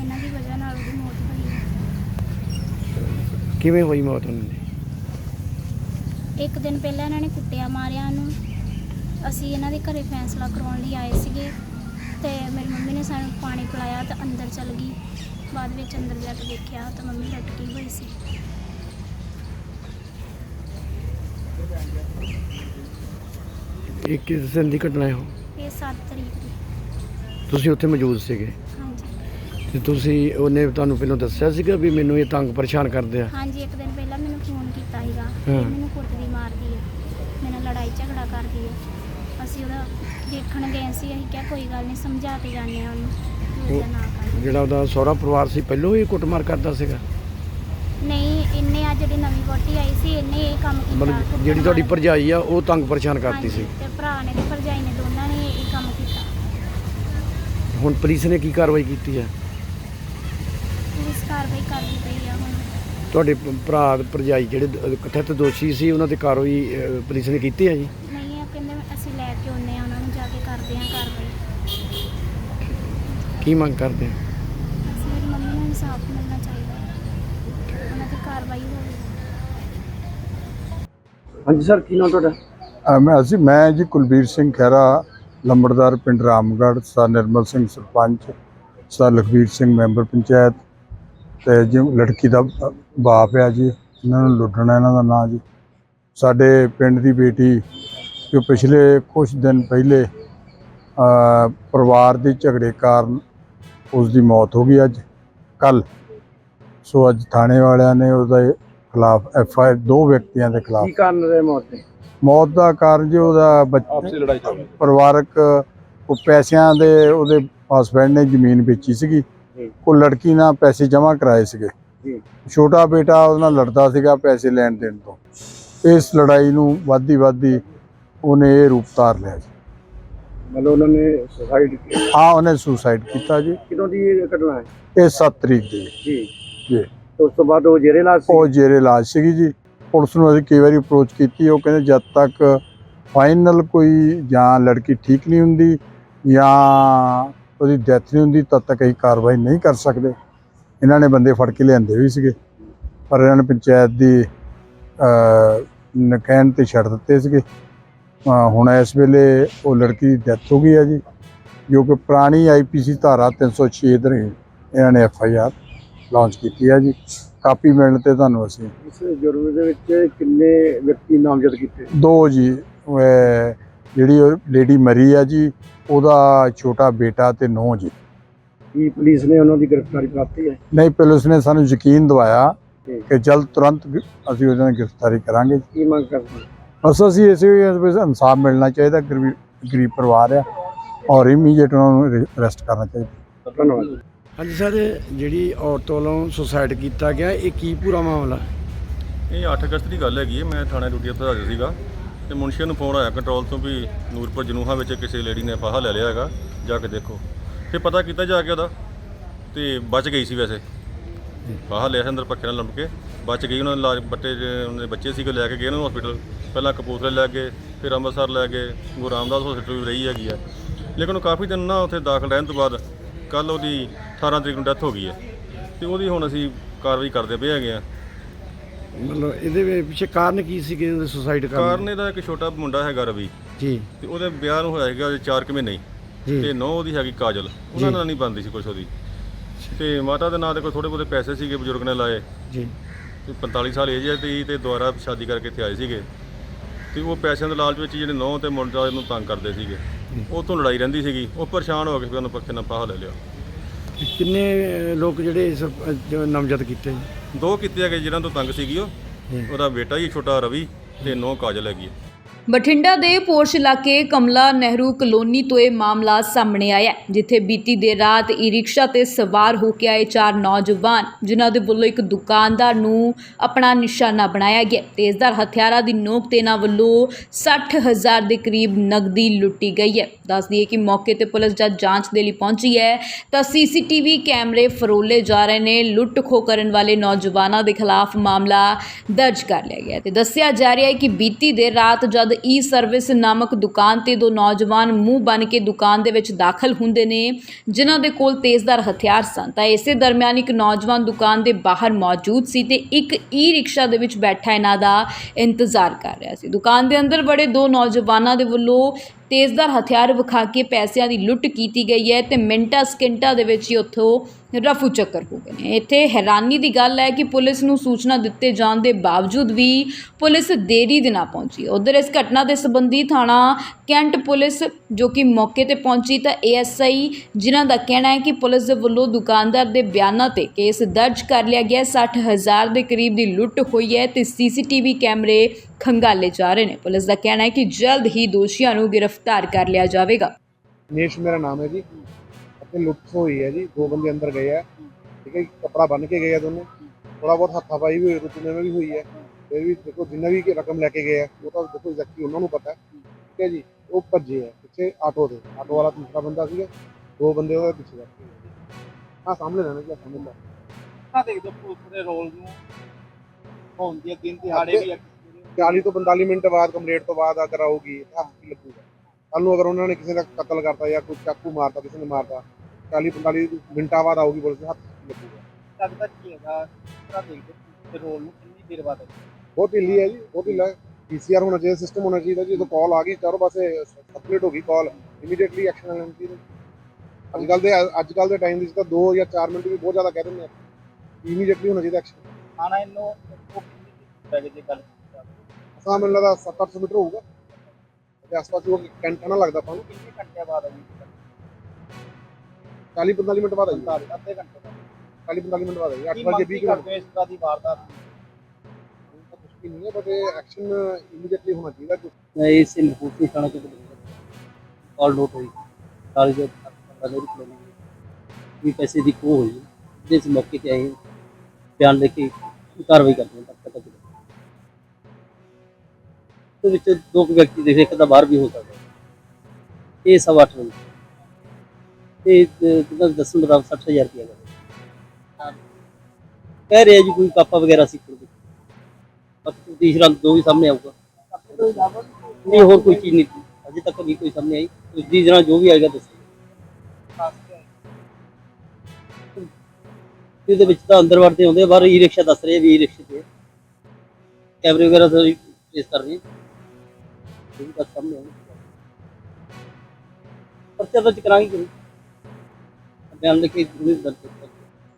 ਇਹਨਾਂ ਦੀ ਵਜ੍ਹਾ ਨਾਲ ਉਹਦੀ ਮੌਤ ਹੋਈ ਕਿਵੇਂ ਹੋਈ ਮੌਤ ਉਹਨਾਂ ਦੀ? ਇੱਕ ਦਿਨ ਪਹਿਲਾਂ ਇਹਨਾਂ ਨੇ ਕੁੱਟਿਆ ਮਾਰਿਆ ਨੂੰ ਅਸੀਂ ਇਹਨਾਂ ਦੇ ਘਰੇ ਫੈਸਲਾ ਕਰਾਉਣ ਲਈ ਆਏ ਸੀਗੇ ਤੇ ਮੇਰੀ ਮੰਮੀ ਨੇ ਸਾਨੂੰ ਪਾਣੀ ਪਿਲਾਇਆ ਤਾਂ ਅੰਦਰ ਚਲ ਗਈ। ਬਾਅਦ ਵਿੱਚ ਅੰਦਰ ਜਾ ਕੇ ਦੇਖਿਆ ਤਾਂ ਮੰਮੀ ਲਟਕੀ ਹੋਈ ਸੀ। ਇਹ ਕਿਸ ਦਿਨ ਦੀ ਘਟਨਾ ਹੈ ਉਹ? ਇਹ 7 ਤਰੀਕ ਦੀ। ਤੁਸੀਂ ਉੱਥੇ ਮੌਜੂਦ ਸੀਗੇ? ਹਾਂਜੀ। ਤੇ ਤੁਸੀਂ ਉਹਨੇ ਤੁਹਾਨੂੰ ਪਹਿਲਾਂ ਦੱਸਿਆ ਸੀਗਾ ਵੀ ਮੈਨੂੰ ਇਹ ਤੰਗ ਪਰੇਸ਼ਾਨ ਕਰਦੇ ਆ? ਹਾਂਜੀ ਇੱਕ ਦਿਨ ਪਹਿਲਾਂ ਮੈਨੂੰ ਫੋਨ ਕੀਤਾ ਸੀਗਾ ਹਾਂ। ਇਹ ਮੈਨੂੰ ਕੁੱਟਦੀ ਮਾਰਦੀ ਹੈ ਮੇਰੇ ਨਾਲ ਲੜਾਈ ਝਗੜਾ ਕਰਦੀ ਹੈ ਅਸੀਂ ਉਹਦਾ ਦੇਖਣ ਗਏ ਸੀ ਅਸੀਂ ਕਿਹਾ ਕੋਈ ਗੱਲ ਨਹੀਂ ਸਮਝਾ ਕੇ ਜਾਂਦੇ ਆ ਉਹਨੂੰ। ਕਿ ਜਿਹੜਾ ਉਹਦਾ ਸਹੁਰਾ ਪਰਿਵਾਰ ਸੀ ਪਹਿਲਾਂ ਹੀ ਕੁੱਟਮਾਰ ਕਰਦਾ ਸੀਗਾ? ਨਹੀਂ ਇਹਨੇ ਆ ਜਿਹੜੀ ਨਵੀਂ ਵੋਟੀ ਆਈ ਸੀ ਇਹਨੇ ਇਹ ਕੰਮ ਕੀਤਾ ਮਤਲਬ ਜਿਹੜੀ ਤੁਹਾਡੀ। ਭਰਜਾਈ ਆ ਉਹ ਤੰਗ ਪਰੇਸ਼ਾਨ ਕਰਦੀ ਸੀ। ਤੇ ਭਰਾ ਨੇ ਤੇ ਭਰਜਾਈ ਨੇ ਦੋਨਾਂ ਨੇ ਇਹ ਕੰਮ ਕੀਤਾ। ਹੁਣ ਪੁਲਿਸ ਨੇ ਕੀ ਕਾਰਵਾਈ ਕੀਤੀ ਹੈ? ਪੁਲਿਸ ਕਾਰਵਾਈ ਕਰਦੀ ਪਈ ਆ ਹੁਣ। ਤੁਹਾਡੇ ਭ- ਭਰਾ ਭਰਜਾਈ ਜਿਹੜੇ ਦ- ਕਥਿਤ ਦੋਸ਼ੀ ਸੀ ਉਹਨਾਂ ਤੇ ਕਾਰਵਾਈ ਅਹ, ਪੁਲਿਸ ਨੇ ਕੀਤੀ ਹੈ ਜੀ ਨਹੀਂ ਆ ਕਹਿੰਦੇ ਅਸੀਂ ਲੈ ਕੇ ਆਉਂਦੇ ਆ ਉਹਨਾਂ ਨੂੰ ਜਾ ਕੇ ਕਰਦੇ ਆ ਕਾਰਵਾਈ ਕੀ ਮੰਗ ਕਰਦੇ ਆ ਅਸੀਂ ਮੇਰੀ ਮੰਮੀ ਨੂੰ ਇਨਸਾਫ ਮਿਲਣਾ ਚਾਹੀਦਾ ਹੈ। ਉਹਨਾਂ ਦੀ ਕਾਰਵਾਈ ਹੋਵੇ। ਹਾਂਜੀ ਸਰ ਕੀ ਨਾਮ ਤੁਹਾਡਾ? ਮੈਂ ਅਸੀਂ ਮੈਂ ਜੀ ਕੁਲਬੀਰ ਸਿੰਘ ਖਹਿਰਾ ਲੰਬੜਦਾਰ ਪਿੰਡ Ramgarh sir Nirmal Singh sarpanch sir Lakhvir Singh member panchayat ਤੇ ਜੀ ਲੜਕੀ ਦਾ ਬ- ਬਾਪ ਆ ਜੀ ਇਹਨਾਂ ਨੂੰ ਲੁੱਟਣਾ ਇਹਨਾਂ ਦਾ ਨਾਂ ਜੀ। ਸਾਡੇ ਪਿੰਡ ਦੀ ਬੇਟੀ ਜੋ ਪਿਛਲੇ ਕੁਝ ਦਿਨ ਪਹਿਲੇ ਪਰਿਵਾਰ ਦੇ ਝਗੜੇ ਕਾਰਨ ਉਸ ਦੀ ਮੌਤ ਹੋ ਗਈ ਅੱਜ। ਕੱਲ ਸੋ ਅੱਜ ਥਾਣੇ ਵਾਲਿਆਂ ਨੇ ਉਹਦੇ ਖਿਲਾਫ ਐਫ ਆਈ ਦੋ ਵਿਅਕਤੀਆਂ ਦੇ ਖਿਲਾਫ ਕੀ ਕਾਰਨ ਰਹੇ ਮੌਤ ਦੇ ਮੌਤ ਦਾ ਕਾਰਨ ਜੀ ਉਹਦਾ ਆਪਸੀ ਲੜਾਈ ਪਰਿਵਾਰਕ ਉਹ ਪੈਸਿਆਂ ਦੇ ਉਹਦੇ ਹਸਬੈਂਡ ਨੇ ਜ਼ਮੀਨ ਵੇਚੀ ਸੀਗੀ। ਉਹ ਲੜਕੀ ਨਾਲ ਪੈਸੇ ਜਮ੍ਹਾਂ ਕਰਾਏ ਸੀਗੇ। ਜੀ। ਛੋਟਾ ਬੇਟਾ ਉਹਦੇ ਨਾਲ ਲੜਦਾ ਸੀਗਾ ਪੈਸੇ ਲੈਣ ਦੇਣ ਤੋਂ। ਇਸ ਲੜਾਈ ਨੂੰ ਵੱਧਦੀ ਵੱਧਦੀ ਉਹਨੇ ਇਹ ਰੂਪ ਧਾਰ ਲਿਆ ਜੀ। ਮਤਲਬ ਉਹਨਾਂ ਨੇ ਸੁਸਾਈਡ ਹਾਂ ਉਹਨੇ ਸੁਸਾਈਡ ਕੀਤਾ ਜੀ। ਕਿਦੋਂ ਦੀ ਇਹ ਘਟਨਾ ਹੈ? ਇਹ 7 ਤਰੀਕ ਦੀ। ਜੀ। ਜੀ। ਉਸ ਤੋਂ ਬਾਅਦ ਉਹ ਜੇਰੇ ਲਾਸ਼ ਉਹ ਜੇਰੇ ਇਲਾਜ ਸੀਗੀ ਜੀ। ਪੁਲਿਸ ਨੂੰ ਅਸੀਂ ਕਈ ਵਾਰੀ ਅਪਰੋਚ ਕੀਤੀ। ਉਹ ਕਹਿੰਦੇ ਜਦ ਤੱਕ ਫਾਈਨਲ ਕੋਈ ਜਾਂ ਲੜਕੀ ਠੀਕ ਨਹੀਂ ਹੁੰਦੀ ਜਾਂ ਉਹਦੀ ਡੈਥ ਨਹੀਂ ਹੁੰਦੀ ਤਦ ਤੱਕ ਅਸੀਂ ਕਾਰਵਾਈ ਨਹੀਂ ਕਰ ਸਕਦੇ। ਇਹਨਾਂ ਨੇ ਬੰਦੇ ਫੜ ਕੇ ਲਿਆਂਦੇ ਵੀ ਸੀਗੇ। ਪਰ ਇਹਨਾਂ ਨੇ ਪੰਚਾਇਤ ਦੀ ਨਕੈਨ ਤੇ ਛੱਡ ਦਿੱਤੇ ਸੀਗੇ। ਹੁਣ ਇਸ ਵੇਲੇ ਉਹ ਲੜਕੀ ਦੀ ਡੈਥ ਹੋ ਗਈ ਹੈ ਜੀ ਜੋ ਕਿ ਪੁਰਾਣੀ ਆਈਪੀਸੀ ਧਾਰਾ 306 ਦੇ ਇਹਨਾਂ ਨੇ ਐਫ ਆਈ ਆਰ ਲਾਂਚ ਕੀਤੀ ਹੈ ਜੀ। ਕਾਪੀ ਮਿਲਣ ਤੇ ਤੁਹਾਨੂੰ ਅਸੀਂ ਇਸ ਜੁਰਮ ਦੇ ਵਿੱਚ ਕਿੰਨੇ ਵਿਅਕਤੀ ਨਾਮਜ਼ਦ ਕੀਤੇ? ਦੋ ਜੀ ਜਿਹੜੀ ਲੇਡੀ ਮਰੀ ਆ ਜੀ ਉਹਦਾ ਛੋਟਾ ਬੇਟਾ ਤੇ ਨੂੰਹ ਜੀ। ਕੀ ਪੁਲਿਸ ਨੇ ਉਹਨਾਂ ਦੀ ਗ੍ਰਿਫਤਾਰੀ ਪ੍ਰਾਪਤੀ ਹੈ? ਨਹੀਂ ਪੁਲਿਸ ਨੇ ਸਾਨੂੰ ਯਕੀਨ ਦਿਵਾਇਆ। ਕਿ ਜਲਦ ਤੁਰੰਤ ਅਸੀਂ ਉਹਨਾਂ ਦੀ ਗ੍ਰਿਫਤਾਰੀ ਕਰਾਂਗੇ ਕੀ ਮੰਗ ਕਰਦੇ ਬਸ ਅਸੀਂ ਇਸੇ ਇਨਸਾਫ ਮਿਲਣਾ ਚਾਹੀਦਾ ਗਰੀਬ ਗਰੀਬ ਪਰਿਵਾਰ ਆ ਔਰ ਇਮੀਡੀਏਟ ਉਹਨਾਂ ਨੂੰ ਅਰੈਸਟ ਕਰਨਾ ਚਾਹੀਦਾ। ਧੰਨਵਾਦ। ਹਾਂਜੀ ਸਰ ਜਿਹੜੀ ਔਰਤ ਵੱਲੋਂ ਸੁਸਾਈਡ ਕੀਤਾ ਗਿਆ ਇਹ ਕੀ ਪੂਰਾ ਮਾਮਲਾ? ਇਹ 8 ਅਗਸਤ ਦੀ ਗੱਲ ਹੈਗੀ ਹੈ ਮੈਂ ਥਾਣੇ ਡਿਊਟੀ ਉੱਤੇ ਹਾਜ਼ਰ ਸੀਗਾ। ਤੇ ਮੁਨਸ਼ੀ ਨੂੰ ਫੋਨ ਆਇਆ ਕੰਟਰੋਲ ਤੋਂ ਵੀ ਨੂਰਪੁਰ ਜਨੂਹਾ ਵਿੱਚ ਕਿਸੇ ਲੇਡੀ ਨੇ ਫਾਹਾ ਲੈ ਲਿਆ ਹੈਗਾ ਜਾ ਕੇ ਦੇਖੋ। ਫਿਰ ਪਤਾ ਕੀਤਾ ਜਾ ਕੇ ਉਹਦਾ ਤੇ ਬਚ ਗਈ ਸੀ ਵੈਸੇ। ਫਾਹਾ ਲਿਆ ਸੀ ਅੰਦਰ ਪੱਖੇ ਨਾਲ ਲੰਮ ਕੇ। ਬਚ ਗਈ ਉਹਨਾਂ ਦੇ ਇਲਾਜ ਬੱਟੇ ਉਹਨਾਂ ਦੇ ਬੱਚੇ ਸੀਗੇ ਲੈ ਕੇ ਗਏ ਉਹਨੂੰ ਹਸਪੀਟਲ ਪਹਿਲਾਂ ਕਪੂਰਥਲੇ ਲੈ ਗਏ ਫਿਰ ਅੰਮ੍ਰਿਤਸਰ ਲੈ ਗਏ। ਗੁਰੂ ਰਾਮਦਾਸ ਹਸਪੀਟਲ ਵੀ ਰਹੀ ਹੈਗੀ ਆ। ਲੇਕਿਨ ਉਹ ਕਾਫੀ ਦਿਨ ਨਾ ਉੱਥੇ ਦਾਖਲ ਰਹਿਣ ਤੋਂ ਬਾਅਦ ਕੱਲ ਉਹਦੀ 18 ਤਰੀਕ ਨੂੰ ਡੈਥ ਹੋ ਗਈ ਹੈ ਤੇ ਉਹਦੀ ਹੁਣ ਅਸੀਂ ਕਾਰਵਾਈ ਕਰਦੇ ਪਏ ਹੈਗੇ ਆ। ਮਤਲਬ ਇਹਦੇ ਵਿੱਚ ਪਿੱਛੇ ਕਾਰਨ ਕੀ ਸੀਗੇ ਉਹਦੇ ਸੁਸਾਈਡ ਕਰਨ ਕਾਰਨ ਦੇ? ਇਹਦਾ ਇੱਕ ਛੋਟਾ ਮੁੰਡਾ ਹੈਗਾ ਰਵੀ। ਜੀ। ਤੇ ਉਹਦੇ ਵਿਆਹ ਨੂੰ ਹੋਇਆ ਹੈਗਾ 4 ਕੁ ਮਹੀਨੇ ਹੀ। ਤੇ ਨੌ ਉਹਦੀ ਹੈਗੀ ਕਾਜਲ। ਉਹਨਾਂ ਨਾਲ ਨਹੀਂ ਬੰਦੀ ਸੀ ਕੁਛ ਉਹਦੀ। ਤੇ ਮਾਤਾ ਦੇ ਨਾਂ ਦੇ ਕੋਈ ਥੋੜੇ ਬਹੁਤੇ ਪੈਸੇ ਸੀਗੇ ਬਜ਼ੁਰਗ ਨੇ ਲਾਏ। ਜੀ। ਤੇ 45 ਸਾਲ ਏਜ ਹੈ ਤੇ ਤੇ ਦੁਬਾਰਾ ਸ਼ਾਦੀ ਕਰਕੇ ਇੱਥੇ ਆਏ ਸੀਗੇ। ਤੇ ਉਹ ਪੈਸਿਆਂ ਦੇ ਲਾਲਚ ਵਿੱਚ ਜਿਹੜੇ ਨੌ ਤੇ ਮੁੰਡਾ ਇਹਨੂੰ ਤੰਗ ਕਰਦੇ ਸੀਗੇ। ਉਹ ਤੋਂ ਲੜਾਈ ਰਹਿੰਦੀ ਸੀਗੀ। ਉਹ ਪਰੇਸ਼ਾਨ ਹੋ ਕੇ ਫਿਰ ਉਹਨੂੰ ਪੱਖੇ ਨਾਲ ਪਾਹ ਲੈ ਲਿਆ। ਕਿੰਨੇ ਲੋਕ ਜਿਹੜੇ ਇਸ ਨਾਮਜ਼ਦ ਕੀਤੇ ਦੋ ਕੀਤੇ ਹੈਗੇ ਜਿਹਨਾਂ ਤੋਂ ਤੰਗ ਸੀਗੀ ਉਹ। ਉਹਦਾ ਬੇਟਾ ਹੀ ਛੋਟਾ ਰਵੀ ਤੇ ਨੌ ਕਾਜਲ ਹੈਗੀ ਬਠਿੰਡਾ ਦੇ ਪੋਰਸ਼ ਇਲਾਕੇ ਕਮਲਾ ਨਹਿਰੂ ਕਲੋਨੀ ਤੋਂ ਇਹ ਮਾਮਲਾ ਸਾਹਮਣੇ ਆਇਆ ਹੈ, ਜਿੱਥੇ ਬੀਤੀ ਦੇਰ ਰਾਤ ਈ ਰਿਕਸ਼ਾ ਤੇ ਸਵਾਰ ਹੋ ਕੇ ਆਏ ਚਾਰ ਨੌਜਵਾਨ ਜਿਨ੍ਹਾਂ ਦੇ ਵੱਲੋਂ ਇੱਕ ਦੁਕਾਨਦਾਰ ਨੂੰ ਆਪਣਾ ਨਿਸ਼ਾਨਾ ਬਣਾਇਆ ਗਿਆ। ਤੇਜ਼ਧਾਰ ਹਥਿਆਰਾਂ ਦੀ ਨੋਕ ਤੇ ਇਹਨਾਂ ਵੱਲੋਂ 60000 ਦੇ ਕਰੀਬ ਨਗਦੀ ਲੁੱਟੀ ਗਈ ਹੈ। ਦੱਸ ਦਈਏ ਕਿ ਮੌਕੇ ਤੇ ਪੁਲਿਸ ਜਦ ਜਾਂਚ ਦੇ ਲਈ ਪਹੁੰਚੀ ਹੈ ਤਾਂ ਸੀਸੀਟੀਵੀ ਕੈਮਰੇ ਫਰੋਲੇ ਜਾ ਰਹੇ ਨੇ। ਲੁੱਟ ਖੋਹ ਕਰਨ ਵਾਲੇ ਨੌਜਵਾਨਾਂ ਦੇ ਖਿਲਾਫ ਮਾਮਲਾ ਦਰਜ ਕਰ ਲਿਆ ਗਿਆ ਹੈ। ਤੇ ਦੱਸਿਆ ਜਾ ਰਿਹਾ ਹੈ ਕਿ ਬੀਤੀ ਦੇਰ ਰਾਤ ਜਦ ਈ ਸਰਵਿਸ ਨਾਮਕ ਦੁਕਾਨ ਤੇ ਦੋ ਨੌਜਵਾਨ ਮੂੰਹ ਬਨ ਕੇ ਦੁਕਾਨ ਦੇ ਵਿੱਚ ਦਾਖਲ ਹੁੰਦੇ ਨੇ, ਜਿਨ੍ਹਾਂ ਦੇ ਕੋਲ ਤੇਜ਼ਧਾਰ ਹਥਿਆਰ ਸਨ। ਤਾਂ ਇਸੇ ਦਰਮਿਆਨ ਇੱਕ ਨੌਜਵਾਨ ਦੁਕਾਨ ਦੇ ਬਾਹਰ ਮੌਜੂਦ ਸੀ ਤੇ ਇੱਕ ਈ ਰਿਕਸ਼ਾ ਦੇ ਵਿੱਚ ਬੈਠਾ ਇਹਨਾਂ ਦਾ ਇੰਤਜ਼ਾਰ ਕਰ ਰਿਹਾ ਸੀ। ਦੁਕਾਨ ਦੇ ਅੰਦਰ ਬੜੇ ਦੋ ਨੌਜਵਾਨਾਂ ਦੇ ਵੱਲੋਂ ਤੇਜ਼ਧਾਰ ਹਥਿਆਰ ਵਿਖਾ ਕੇ ਪੈਸਿਆਂ ਦੀ ਲੁੱਟ ਕੀਤੀ ਗਈ ਹੈ ਤੇ ਮਿੰਟਾਂ ਸਕਿੰਟਾਂ ਦੇ ਵਿੱਚ ਹੀ ਉੱਥੋਂ ਰਫੂ ਚੱਕਰ ਹੋ ਗਏ ਨੇ। ਇੱਥੇ ਹੈਰਾਨੀ ਦੀ ਗੱਲ ਹੈ ਕਿ ਪੁਲਿਸ ਨੂੰ ਸੂਚਨਾ ਦਿੱਤੇ ਜਾਣ ਦੇ ਬਾਵਜੂਦ ਵੀ ਪੁਲਿਸ ਦੇਰੀ ਦੇ ਨਾਲ ਪਹੁੰਚੀ ਉਧਰ ਇਸ ਘਟਨਾ ਦੇ ਸੰਬੰਧੀ ਥਾਣਾ ਕੈਂਟ ਪੁਲਿਸ ਜੋ ਕਿ ਮੌਕੇ ਤੇ ਪਹੁੰਚੀ ਤਾਂ ਏਐਸਆਈ ਜਿਨ੍ਹਾਂ ਦਾ ਕਹਿਣਾ ਹੈ ਕਿ ਪੁਲਿਸ ਦੇ ਵੱਲੋਂ ਦੁਕਾਨਦਾਰ ਦੇ ਬਿਆਨਾਂ ਤੇ ਕੇਸ ਦਰਜ ਕਰ ਲਿਆ ਗਿਆ। ਹੈ। 60000 ਦੇ ਕਰੀਬ ਦੀ ਲੁੱਟ ਹੋਈ ਹੈ ਤੇ ਸੀਸੀਟੀਵੀ ਕੈਮਰੇ ਖੰਗਾਲੇ ਜਾ ਰਹੇ ਨੇ। ਪੁਲਿਸ ਦਾ ਕਹਿਣਾ ਹੈ ਕਿ ਜਲਦ ਹੀ ਦੋਸ਼ੀਆਂ ਨੂੰ ਗ੍ਰਿਫਤਾਰ ਕਰ ਲਿਆ ਜਾਵੇਗਾ। ਨੇਸ਼, ਮੇਰਾ ਨਾਮ ਹੈ ਜੀ। ਅਤੇ ਲੁੱਟ ਹੋਈ ਹੈ ਜੀ ਦੋ ਬੰਦੇ ਅੰਦਰ ਗਏ ਆ। ਠੀਕ ਹੈ ਜੀ, ਕੱਪੜਾ ਬੰਨ ਕੇ ਗਏ ਆ ਦੋਨੇ। ਥੋੜਾ ਬਹੁਤ ਹੱਥਾਪਾਈ ਵੀ ਹੋਈ ਰੁਤਨੇ में ਵੀ ਹੋਈ ਹੈ। ਫਿਰ ਵੀ ਦੇਖੋ ਜਿੰਨਾ ਵੀ ਰਕਮ ਲੈ ਕੇ ਗਏ ਆ ਉਹ ਤਾਂ ਦੇਖੋ ਐਗਜ਼ੈਕਟਲੀ ਉਹਨਾਂ ਨੂੰ ਪਤਾ। ਹੈ ਠੀਕ ਹੈ ਜੀ ਉਹ ਭੱਜੇ ਆ ਪਿੱਛੇ ਆਟੋ ਦੇ। ਆਟੋ ਵਾਲਾ ਤੀਸਰਾ ਬੰਦਾ ਸੀਗਾ ਦੋ ਬੰਦੇ ਉਹਦੇ ਪਿੱਛੇ ਬੈਠੇ ਹਾਂ ਸਾਹਮਣੇ ਰਹਿਣਾ ਜੀ ਆਹ ਸਾਹਮਣੇ ਲੈ ਕਿੰਨਾ ਦੇਖਦੇ ਪੁਲਿਸ ਦੇ ਰੋਲ ਨੂੰ ਹੋਣ ਦੀ ਦਿਨ ਦਿਹਾੜੇ ਵੀ 40 ਤੋਂ 45 ਮਿੰਟ ਬਾਅਦ ਕੰਪਲੀਟ ਤੋਂ ਬਾਅਦ ਅਗਰ ਆਊਗੀ ਤਾਂ ਹੱਥ ਹੀ ਲੱਗੂਗਾ? ਕੱਲ ਨੂੰ ਅਗਰ ਉਹਨਾਂ ਨੇ ਕਿਸੇ ਦਾ ਕਤਲ ਕਰਤਾ ਜਾਂ ਕੋਈ ਚਾਕੂ ਮਾਰਤਾ ਕਿਸੇ ਨੇ ਮਾਰਤਾ 40 45 ਮਿੰਟਾਂ ਬਾਅਦ ਆਊਗੀ ਪੁਲਿਸ ਦੇ ਹੱਥ ਲੱਗੂਗਾ। ਲੱਗਦਾ ਕੀ ਹੈਗਾ? ਕਿੰਨਾ ਦੇਖਦੇ ਦੇ ਰੋਲ ਨੂੰ ਕਿੰਨੀ ਦੇਰ ਬਾਅਦ ਬਹੁਤ ਢਿੱਲੀ ਹੈ ਜੀ ਬਹੁਤ ਢਿੱਲਾ ਪੀਸੀਆਰ ਹੋਣਾ ਚਾਹੀਦਾ ਸਿਸਟਮ ਹੋਣਾ ਚਾਹੀਦਾ ਜੀ। ਜਦੋਂ ਕਾਲ ਆ ਗਈ ਚਾਰੋਂ ਪਾਸੇ ਸਰਕੂਲੇਟ ਹੋ ਗਈ ਕਾਲ ਇਮੀਡੀਏਟਲੀ ਐਕਸ਼ਨ ਲੈਣਾ ਚਾਹੀਦਾ ਅੱਜ ਕੱਲ ਦੇ ਅੱਜ ਕੱਲ ਦੇ ਟਾਈਮ ਵਿੱਚ ਤਾਂ 2 ਜਾਂ 4 ਮਿੰਟ ਵੀ ਬਹੁਤ ਜ਼ਿਆਦਾ ਕਹਿ ਦਿੰਦੇ ਆ। ਇਮੀਡੀਏਟਲੀ ਹੋਣਾ ਚਾਹੀਦਾ ਐਕਸ਼ਨ ਆਣਾ ਇਹਨੂੰ ਉਹ ਕਿੰਨੀ ਦੇਰ ਪੈ ਗਈ ਜੇ ਗੱਲ ਕੀਤੀ ਜਾਵੇ। ਅਸਾਂ ਮੈਨੂੰ ਲੱਗਦਾ 7-800 ਮੀਟਰ ਹੋਊਗਾ। ਤੇ ਆਸ-ਪਾਸ ਉਹ ਘੰਟਾ ਨਾ ਲੱਗਦਾ ਆਪਾਂ ਨੂੰ। ਕਿੰਨੇ ਘੰਟੇ ਬਾਅਦ ਆਈ 40-45 ਮਿੰਟ ਬਾਅਦ ਆਈ ਅੱਧੇ ਘੰਟੇ ਬਾਅਦ 40-45 ਮਿੰਟ ਬਾਅਦ ਆਈ 8 ਕੀ ਵਜੇ ਮੰਗ 20 ਕੀ ਮਿੰਟ ਕਰਦੇ ਹੋ ਇਸ ਤਰ੍ਹਾਂ ਦੀ ਵਾਰਦਾਤ ਕੁਝ ਵੀ ਨਹੀਂ ਹੈ ਬਟ ਐਕਸ਼ਨ ਇਮੀਡੀਏਟਲੀ ਹੋਣਾ ਚਾਹੀਦਾ मैं इससे लखनऊ थाना के कॉल नोट हुई सारी जो मेरी कॉलोनी भी पैसे की खो हुई जिस मौके पे आए हैं, बयान लेके कार्रवाई करते हैं तब पता चलेगा तो ਵਿੱਚ ਦੋ ਕੁ ਵਿਅਕਤੀ ਦੇਖੇ ਇੱਕ ਤਾਂ ਬਾਹਰ ਵੀ ਹੋ ਸਕਦਾ ਇਹ ਸਵਾ ਅੱਠ ਵਜੇ ਤੇ ਕਿੰਨਾ ਦੱਸਣ ਦਾ 60000 ਰੁਪਇਆ ਲੱਗਾ ਕਹਿ ਰਿਹਾ ਜੀ ਕੋਈ ਕਾਪਾ ਵਗੈਰਾ ਸੀ ਕੋਲ ਬਾਕੀ ਤੀਸਰਾ ਜੋ ਵੀ ਸਾਹਮਣੇ ਆਊਗਾ। ਨਹੀਂ ਹੋਰ ਕੋਈ ਚੀਜ਼ ਨਹੀਂ। ਅਜੇ ਤੱਕ ਨਹੀਂ ਕੋਈ ਸਾਹਮਣੇ ਆਈ। ਉਸ ਦੀ ਜਰਾ ਜੋ ਵੀ ਆਏਗਾ ਦੱਸੇਗਾ ਇਹਦੇ ਵਿੱਚ ਤਾਂ ਅੰਦਰ ਵੜਦੇ ਆਉਂਦੇ ਆ, ਬਾਹਰ ਈ ਰਿਕਸ਼ਾ ਦੱਸ ਰਹੇ ਵੀ ਈ ਰਿਕਸ਼ੇ ਤੇ ਕੈਮਰੇ ਵਗੈਰਾ ਤੋਂ ਟ੍ਰੇਸ ਕਰ ਰਹੇ ਇਹ ਤਾਂ ਸਾਹਮਣੇ ਆਉਣਾ ਪਰਚਾ ਦਰਜ ਕਰਾਂਗੇ ਕਿ ਬਿਆਨ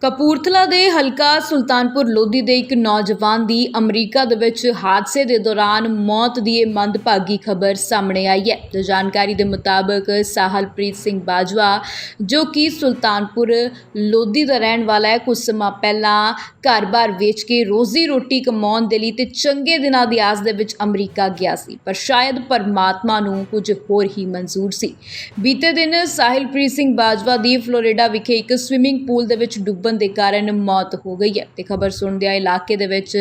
ਕਪੂਰਥਲਾ ਦੇ ਹਲਕਾ ਸੁਲਤਾਨਪੁਰ ਲੋਧੀ ਦੇ ਇੱਕ ਨੌਜਵਾਨ ਦੀ ਅਮਰੀਕਾ ਦੇ ਵਿੱਚ ਹਾਦਸੇ ਦੇ ਦੌਰਾਨ ਮੌਤ ਦੀ ਇਹ ਮੰਦਭਾਗੀ ਖਬਰ ਸਾਹਮਣੇ ਆਈ ਹੈ। ਤੇ ਜਾਣਕਾਰੀ ਦੇ ਮੁਤਾਬਕ ਸਾਹਲਪ੍ਰੀਤ ਸਿੰਘ ਬਾਜਵਾ, ਜੋ ਕਿ ਸੁਲਤਾਨਪੁਰ ਲੋਧੀ ਦਾ ਰਹਿਣ ਵਾਲਾ ਹੈ, ਕੁਝ ਸਮਾਂ ਪਹਿਲਾਂ ਘਰ-ਬਾਰ ਵੇਚ ਕੇ ਰੋਜ਼ੀ ਰੋਟੀ ਕਮਾਉਣ ਦੇ ਲਈ ਤੇ ਚੰਗੇ ਦਿਨਾਂ ਦੀ ਆਸ ਦੇ ਵਿੱਚ ਅਮਰੀਕਾ ਗਿਆ ਸੀ। ਪਰ ਸ਼ਾਇਦ ਪਰਮਾਤਮਾ ਨੂੰ ਕੁਝ ਹੋਰ ਹੀ ਮਨਜ਼ੂਰ ਸੀ। ਬੀਤੇ ਦਿਨ ਸਾਹਿਲਪ੍ਰੀਤ ਸਿੰਘ ਬਾਜਵਾ ਦੀ ਫਲੋਰੀਡਾ ਵਿਖੇ ਇੱਕ ਸਵਿਮਿੰਗ ਪੂਲ ਦੇ ਵਿੱਚ ਡੁੱਬ ਡੁੱਬਣ ਦੇ ਕਾਰਨ ਮੌਤ ਹੋ ਗਈ ਹੈ ਤੇ ਖਬਰ ਸੁਣਦਿਆਂ ਇਲਾਕੇ ਦੇ ਵਿੱਚ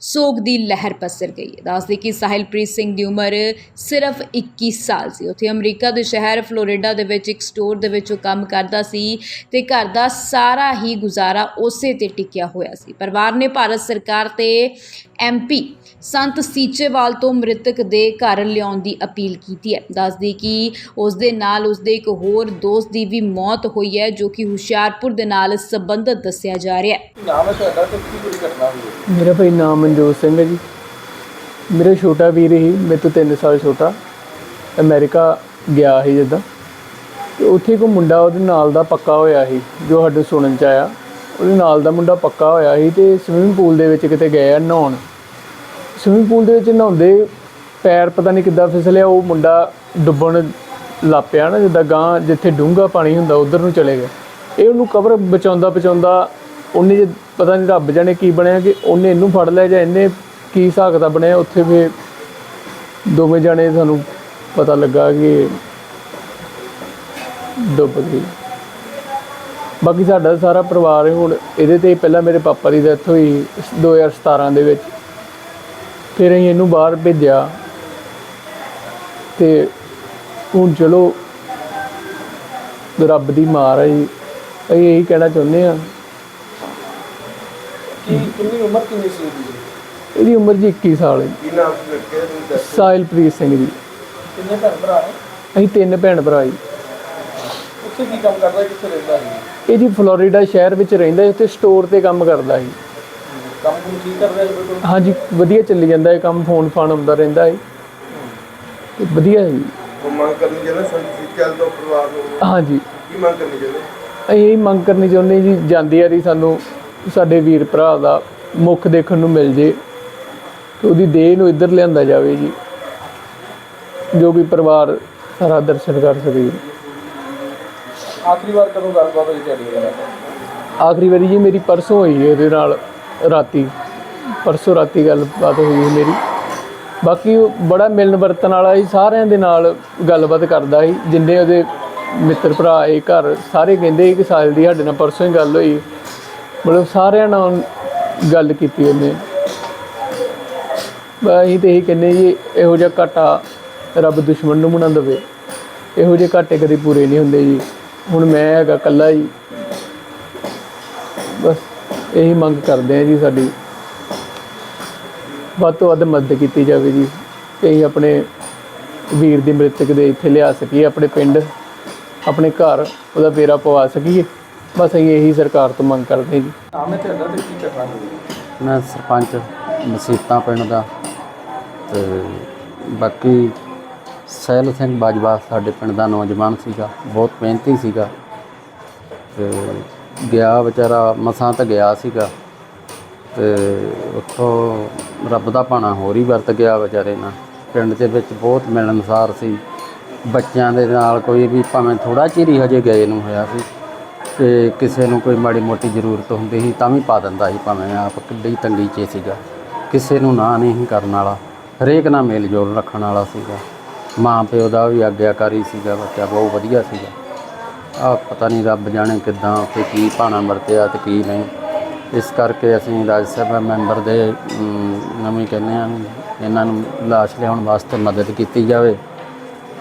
ਸੋਗ ਦੀ ਲਹਿਰ ਪਸਰ ਗਈ ਹੈ। ਦੱਸਦੇ ਕਿ ਸਾਹਿਲਪ੍ਰੀਤ ਸਿੰਘ ਦੀ ਉਮਰ ਸਿਰਫ 21 ਸਾਲ ਸੀ। ਉੱਥੇ ਅਮਰੀਕਾ ਦੇ ਸ਼ਹਿਰ ਫਲੋਰੀਡਾ ਦੇ ਵਿੱਚ ਇੱਕ ਸਟੋਰ ਦੇ ਵਿੱਚ ਉਹ ਕੰਮ ਕਰਦਾ ਸੀ ਤੇ ਘਰ ਦਾ ਸਾਰਾ ਹੀ ਗੁਜ਼ਾਰਾ ਉਸੇ ਤੇ ਟਿਕਿਆ ਹੋਇਆ ਸੀ। ਪਰਿਵਾਰ ਨੇ ਭਾਰਤ ਸਰਕਾਰ ਤੇ ਐਮਪੀ ਸੰਤ ਸੀਚੇਵਾਲ ਤੋਂ ਮ੍ਰਿਤਕ ਦੇ ਘਰ ਲਿਆਉਣ ਦੀ ਅਪੀਲ ਕੀਤੀ ਹੈ। ਦੱਸਦੀ ਕਿ ਉਸ ਦੇ ਨਾਲ ਉਸ ਦੇ ਇੱਕ ਹੋਰ ਦੋਸਤ ਦੀ ਵੀ ਮੌਤ ਹੋਈ ਹੈ ਜੋ ਕਿ ਹੁਸ਼ਿਆਰਪੁਰ ਦੇ ਨਾਲ ਸੰਬੰਧਿਤ ਦੱਸਿਆ ਜਾ ਰਿਹਾ ਹੈ। ਨਾਮ ਹੈ ਤੁਹਾਡਾ ਤੇ ਕੀ ਪੂਰੀ ਘਟਨਾ ਹੋਈ ਹੈ? ਮੇਰਾ ਭਾਈ ਨਾਮ ਮਨਜੋਤ ਸਿੰਘ ਹੈ ਜੀ। ਮੇਰਾ ਛੋਟਾ ਵੀਰ ਹੀ ਮੇਰੇ ਤੋਂ 3 ਸਾਲ ਛੋਟਾ। ਅਮਰੀਕਾ ਗਿਆ ਸੀ ਜਿੱਦਾਂ। ਤੇ ਉੱਥੇ ਕੋ ਮੁੰਡਾ ਉਹਦੇ ਨਾਲ ਦਾ ਪੱਕਾ ਹੋਇਆ ਸੀ ਜੋ ਸਾਡੇ ਸੁਣਨ ਚ ਆਇਆ। ਉਹਦੇ ਨਾਲ ਦਾ ਮੁੰਡਾ ਪੱਕਾ ਹੋਇਆ ਸੀ ਤੇ ਸਵਿਮਿੰਗ ਪੂਲ ਦੇ ਵਿੱਚ ਕਿਤੇ ਗਏ ਆ ਨਹਾਉਣ। ਸਵਿਮਿੰਗ ਪੂਲ ਦੇ ਵਿੱਚ ਨਹਾਉਂਦੇ ਪੈਰ ਪਤਾ ਨਹੀਂ ਕਿੱਦਾਂ ਫਿਸਲਿਆ ਉਹ ਮੁੰਡਾ ਡੁੱਬਣ ਲੱਪਿਆ ਨਾ, ਜਿੱਦਾਂ ਗਾਂ ਜਿੱਥੇ ਡੂੰਘਾ ਪਾਣੀ ਹੁੰਦਾ ਉਧਰ ਨੂੰ ਚਲੇ ਗਏ। ਇਹ ਉਹਨੂੰ ਕਵਰ ਬਚਾਉਂਦਾ ਬਚਾਉਂਦਾ ਉਹਨੇ ਜੇ ਪਤਾ ਨਹੀਂ ਰੱਬ ਜਾਣੇ ਕੀ ਬਣਿਆ ਕਿ ਉਹਨੇ ਇਹਨੂੰ ਫੜ ਲਿਆ ਜਾਂ ਇਹਨੇ ਕੀ ਹਿਸਾਬ ਕਿਤਾਬ ਬਣਿਆ, ਉੱਥੇ ਫੇ ਦੋਵੇਂ ਜਾਣੇ ਸਾਨੂੰ ਪਤਾ ਲੱਗਾ ਕਿ ਡੁੱਬ ਗਈ ਬਾਕੀ ਸਾਡਾ ਸਾਰਾ ਪਰਿਵਾਰ ਹੁਣ ਇਹਦੇ ਤੇ ਪਹਿਲਾਂ ਮੇਰੇ ਪਾਪਾ ਦੀ ਡੈਥ ਹੋਈ 2017 ਦੇ ਵਿੱਚ। ਫਿਰ ਅਸੀਂ ਇਹਨੂੰ ਬਾਹਰ ਭੇਜਿਆ ਤੇ ਹੁਣ ਚਲੋ ਰੱਬ ਦੀ ਮਾਰ ਹੈ ਜੀ। ਅਸੀਂ ਇਹੀ ਕਹਿਣਾ ਚਾਹੁੰਦੇ ਆ ਕੀ ਕਿੰਨੀ ਉਮਰ ਕਿੰਨੀ ਸੀ ਇਹਦੀ? ਉਮਰ ਜੀ 21 ਸਾਲ ਹੈ ਕੀ ਨਾਮ ਸੀ ਲੜਕੇ ਦਾ ਤੁਸੀਂ ਦੱਸ ਸਾਹਿਲਪ੍ਰੀਤ ਸਿੰਘ ਜੀ। ਕਿੰਨੇ ਭੈਣ ਭਰਾ ਨੇ? ਅਸੀਂ ਤਿੰਨ ਭੈਣ ਭਰਾ ਜੀ। ਉੱਥੇ ਕੀ ਕੰਮ ਕਰਦਾ ਕਿੱਥੇ ਰਹਿੰਦਾ ਸੀ? ਇਹ ਜੀ ਫਲੋਰੀਡਾ ਸ਼ਹਿਰ ਵਿੱਚ ਰਹਿੰਦਾ ਹੈ ਤੇ ਸਟੋਰ ਤੇ ਕੰਮ ਕਰਦਾ ਸੀ। ਕੰਮ ਕੁਮ ਕੀ ਕਰ ਰਿਹਾ ਸੀ ਬਿਲਕੁਲ ਹਾਂਜੀ ਵਧੀਆ ਚੱਲੀ ਜਾਂਦਾ ਹੈ ਕੰਮ ਫੋਨ ਫਾਨ ਆਉਂਦਾ ਰਹਿੰਦਾ ਹੈ ਤੇ ਵਧੀਆ ਹੈ ਜੀ। ਉਹ ਮੰਗ ਕਰਨੀ ਚਾਹੁੰਦੇ ਸੰਸੀਤ ਚੱਲ ਤੋਂ ਪਰਿਵਾਰ ਨੂੰ? ਹਾਂਜੀ। ਕੀ ਮੰਗ ਕਰਨੀ ਚਾਹੁੰਦੇ ਅਸੀਂ ਇਹ ਮੰਗ ਕਰਨੀ ਚਾਹੁੰਦੇ ਜੀ ਜਾਂਦੀ ਵਾਰੀ ਸਾਨੂੰ ਸਾਡੇ ਵੀਰ ਭਰਾ ਦਾ ਮੁੱਖ ਦੇਖਣ ਨੂੰ ਮਿਲ ਜੇ ਕਿ ਉਹਦੀ ਦੇਹ ਨੂੰ ਇੱਧਰ ਲਿਆਂਦਾ ਜਾਵੇ ਜੀ ਜੋ ਵੀ ਪਰਿਵਾਰ ਸਾਰਾ ਦਰਸ਼ਨ ਕਰ ਸਕੇ ਆਖਰੀ ਵਾਰ ਕਦੋਂ ਗੱਲਬਾਤ ਹੋਈ ਤੁਹਾਡੀ? ਇਹਦੇ ਨਾਲ ਆਖਰੀ ਵਾਰੀ ਜੀ ਮੇਰੀ ਪਰਸੋਂ ਹੋਈ ਹੈ ਉਹਦੇ ਨਾਲ। ਰਾਤੀ, ਪਰਸੋਂ ਰਾਤੀ ਗੱਲਬਾਤ ਹੋਈ ਹੈ ਮੇਰੀ। ਬਾਕੀ ਉਹ ਬੜਾ ਮਿਲਣ ਵਰਤਣ ਵਾਲਾ ਸੀ, ਸਾਰਿਆਂ ਦੇ ਨਾਲ ਗੱਲਬਾਤ ਕਰਦਾ ਸੀ। ਜਿੰਨੇ ਉਹਦੇ ਮਿੱਤਰ ਭਰਾ ਆਏ ਘਰ ਸਾਰੇ ਕਹਿੰਦੇ ਸੀ ਕਿ ਸਾਲ ਦੀ ਸਾਡੇ ਨਾਲ ਪਰਸੋਂ ਹੀ ਗੱਲ ਹੋਈ। ਮਤਲਬ ਸਾਰਿਆਂ ਨਾਲ ਗੱਲ ਕੀਤੀ ਉਹਨੇ। ਅਸੀਂ ਤੇ ਇਹੀ ਕਹਿੰਦੇ ਜੀ ਇਹੋ ਜਿਹਾ ਘਾਟਾ ਰੱਬ ਦੁਸ਼ਮਣ ਨੂੰ ਬਣਾ ਦੇਵੇ। ਇਹੋ ਜਿਹੇ ਘਾਟੇ ਕਦੇ ਪੂਰੇ ਨਹੀਂ ਹੁੰਦੇ ਜੀ। ਹੁਣ ਮੈਂ ਹੈਗਾ ਇਕੱਲਾ ਹੀ ਬਸ। ਇਹੀ ਮੰਗ ਕਰਦੇ ਆ ਜੀ ਸਾਡੀ। ਵੱਧ ਤੋਂ ਵੱਧ ਮਦਦ ਕੀਤੀ ਜਾਵੇ ਜੀ। ਕਿ ਅਸੀਂ ਆਪਣੇ ਵੀਰ ਦੀ ਮ੍ਰਿਤਕ ਦੇ ਇੱਥੇ ਲਿਆ ਸਕੀਏ ਆਪਣੇ ਪਿੰਡ ਆਪਣੇ ਘਰ ਉਹਦਾ ਫੇਰਾ ਪਵਾ ਸਕੀਏ। ਬਸ ਅਸੀਂ ਇਹੀ ਸਰਕਾਰ ਤੋਂ ਮੰਗ ਕਰਦੇ ਜੀ। ਨਾਮ ਹੈ ਤੁਹਾਡਾ ਤੇ ਕੀ ਘਟਨਾ ਹੋਈ ਮੈਂ ਸਰਪੰਚ ਮਸੀਤਾਂ ਪਿੰਡ ਦਾ ਤੇ ਬਾਕੀ ਸਹਿਲ ਸਿੰਘ ਬਾਜਵਾ ਸਾਡੇ ਪਿੰਡ ਦਾ ਨੌਜਵਾਨ ਸੀਗਾ ਬਹੁਤ ਮਿਹਨਤੀ ਸੀਗਾ ਤੇ ਗਿਆ ਵਿਚਾਰਾ, ਮਸਾਂ ਤਾਂ ਗਿਆ ਸੀਗਾ। ਤੇ ਉੱਥੋਂ ਰੱਬ ਦਾ ਭਾਣਾ ਹੋਰ ਹੀ ਵਰਤ ਗਿਆ ਵਿਚਾਰੇ ਨਾਲ। ਪਿੰਡ ਦੇ ਵਿੱਚ ਬਹੁਤ ਮਿਲਣਸਾਰ ਸੀ। ਬੱਚਿਆਂ ਦੇ ਨਾਲ ਕੋਈ ਵੀ ਭਾਵੇਂ ਥੋੜਾ ਚਿਰ ਹੀ ਹਜੇ ਗਏ ਨੂੰ ਹੋਇਆ ਸੀ। ਤੇ ਕਿਸੇ ਨੂੰ ਕੋਈ ਮਾੜੀ ਮੋਟੀ ਜ਼ਰੂਰਤ ਹੁੰਦੀ ਸੀ ਤਾਂ ਵੀ ਪਾ ਦਿੰਦਾ ਸੀ, ਭਾਵੇਂ ਆਪ ਕਿੱਡੀ ਤੰਗੀ 'ਚ ਸੀਗਾ। ਕਿਸੇ ਨੂੰ ਨਾ ਨਹੀਂ ਕਰਨ ਵਾਲਾ। ਹਰੇਕ ਨਾਲ ਮੇਲ ਜੋਲ ਰੱਖਣ ਵਾਲਾ ਸੀਗਾ। ਮਾਂ ਪਿਓ ਦਾ ਵੀ ਆਗਿਆਕਾਰੀ ਸੀਗਾ, ਬੱਚਾ ਬਹੁਤ ਵਧੀਆ ਸੀਗਾ। ਆ ਪਤਾ ਨਹੀਂ ਰੱਬ ਜਾਣੇ ਕਿਦਾਂ ਉੱਥੇ ਕੀ ਭਾਣਾ ਵਰਤਿਆ ਤੇ ਕੀ ਨਹੀਂ। ਇਸ ਕਰਕੇ ਅਸੀਂ ਰਾਜ ਸਭਾ ਮੈਂਬਰ ਦੇ ਅਮ, ਨਵੀਂ ਕਹਿੰਦੇ ਆ ਇਹਨਾਂ ਨੂੰ ਲਾਸ਼ ਲਿਆਉਣ ਵਾਸਤੇ ਮਦਦ ਕੀਤੀ ਜਾਵੇ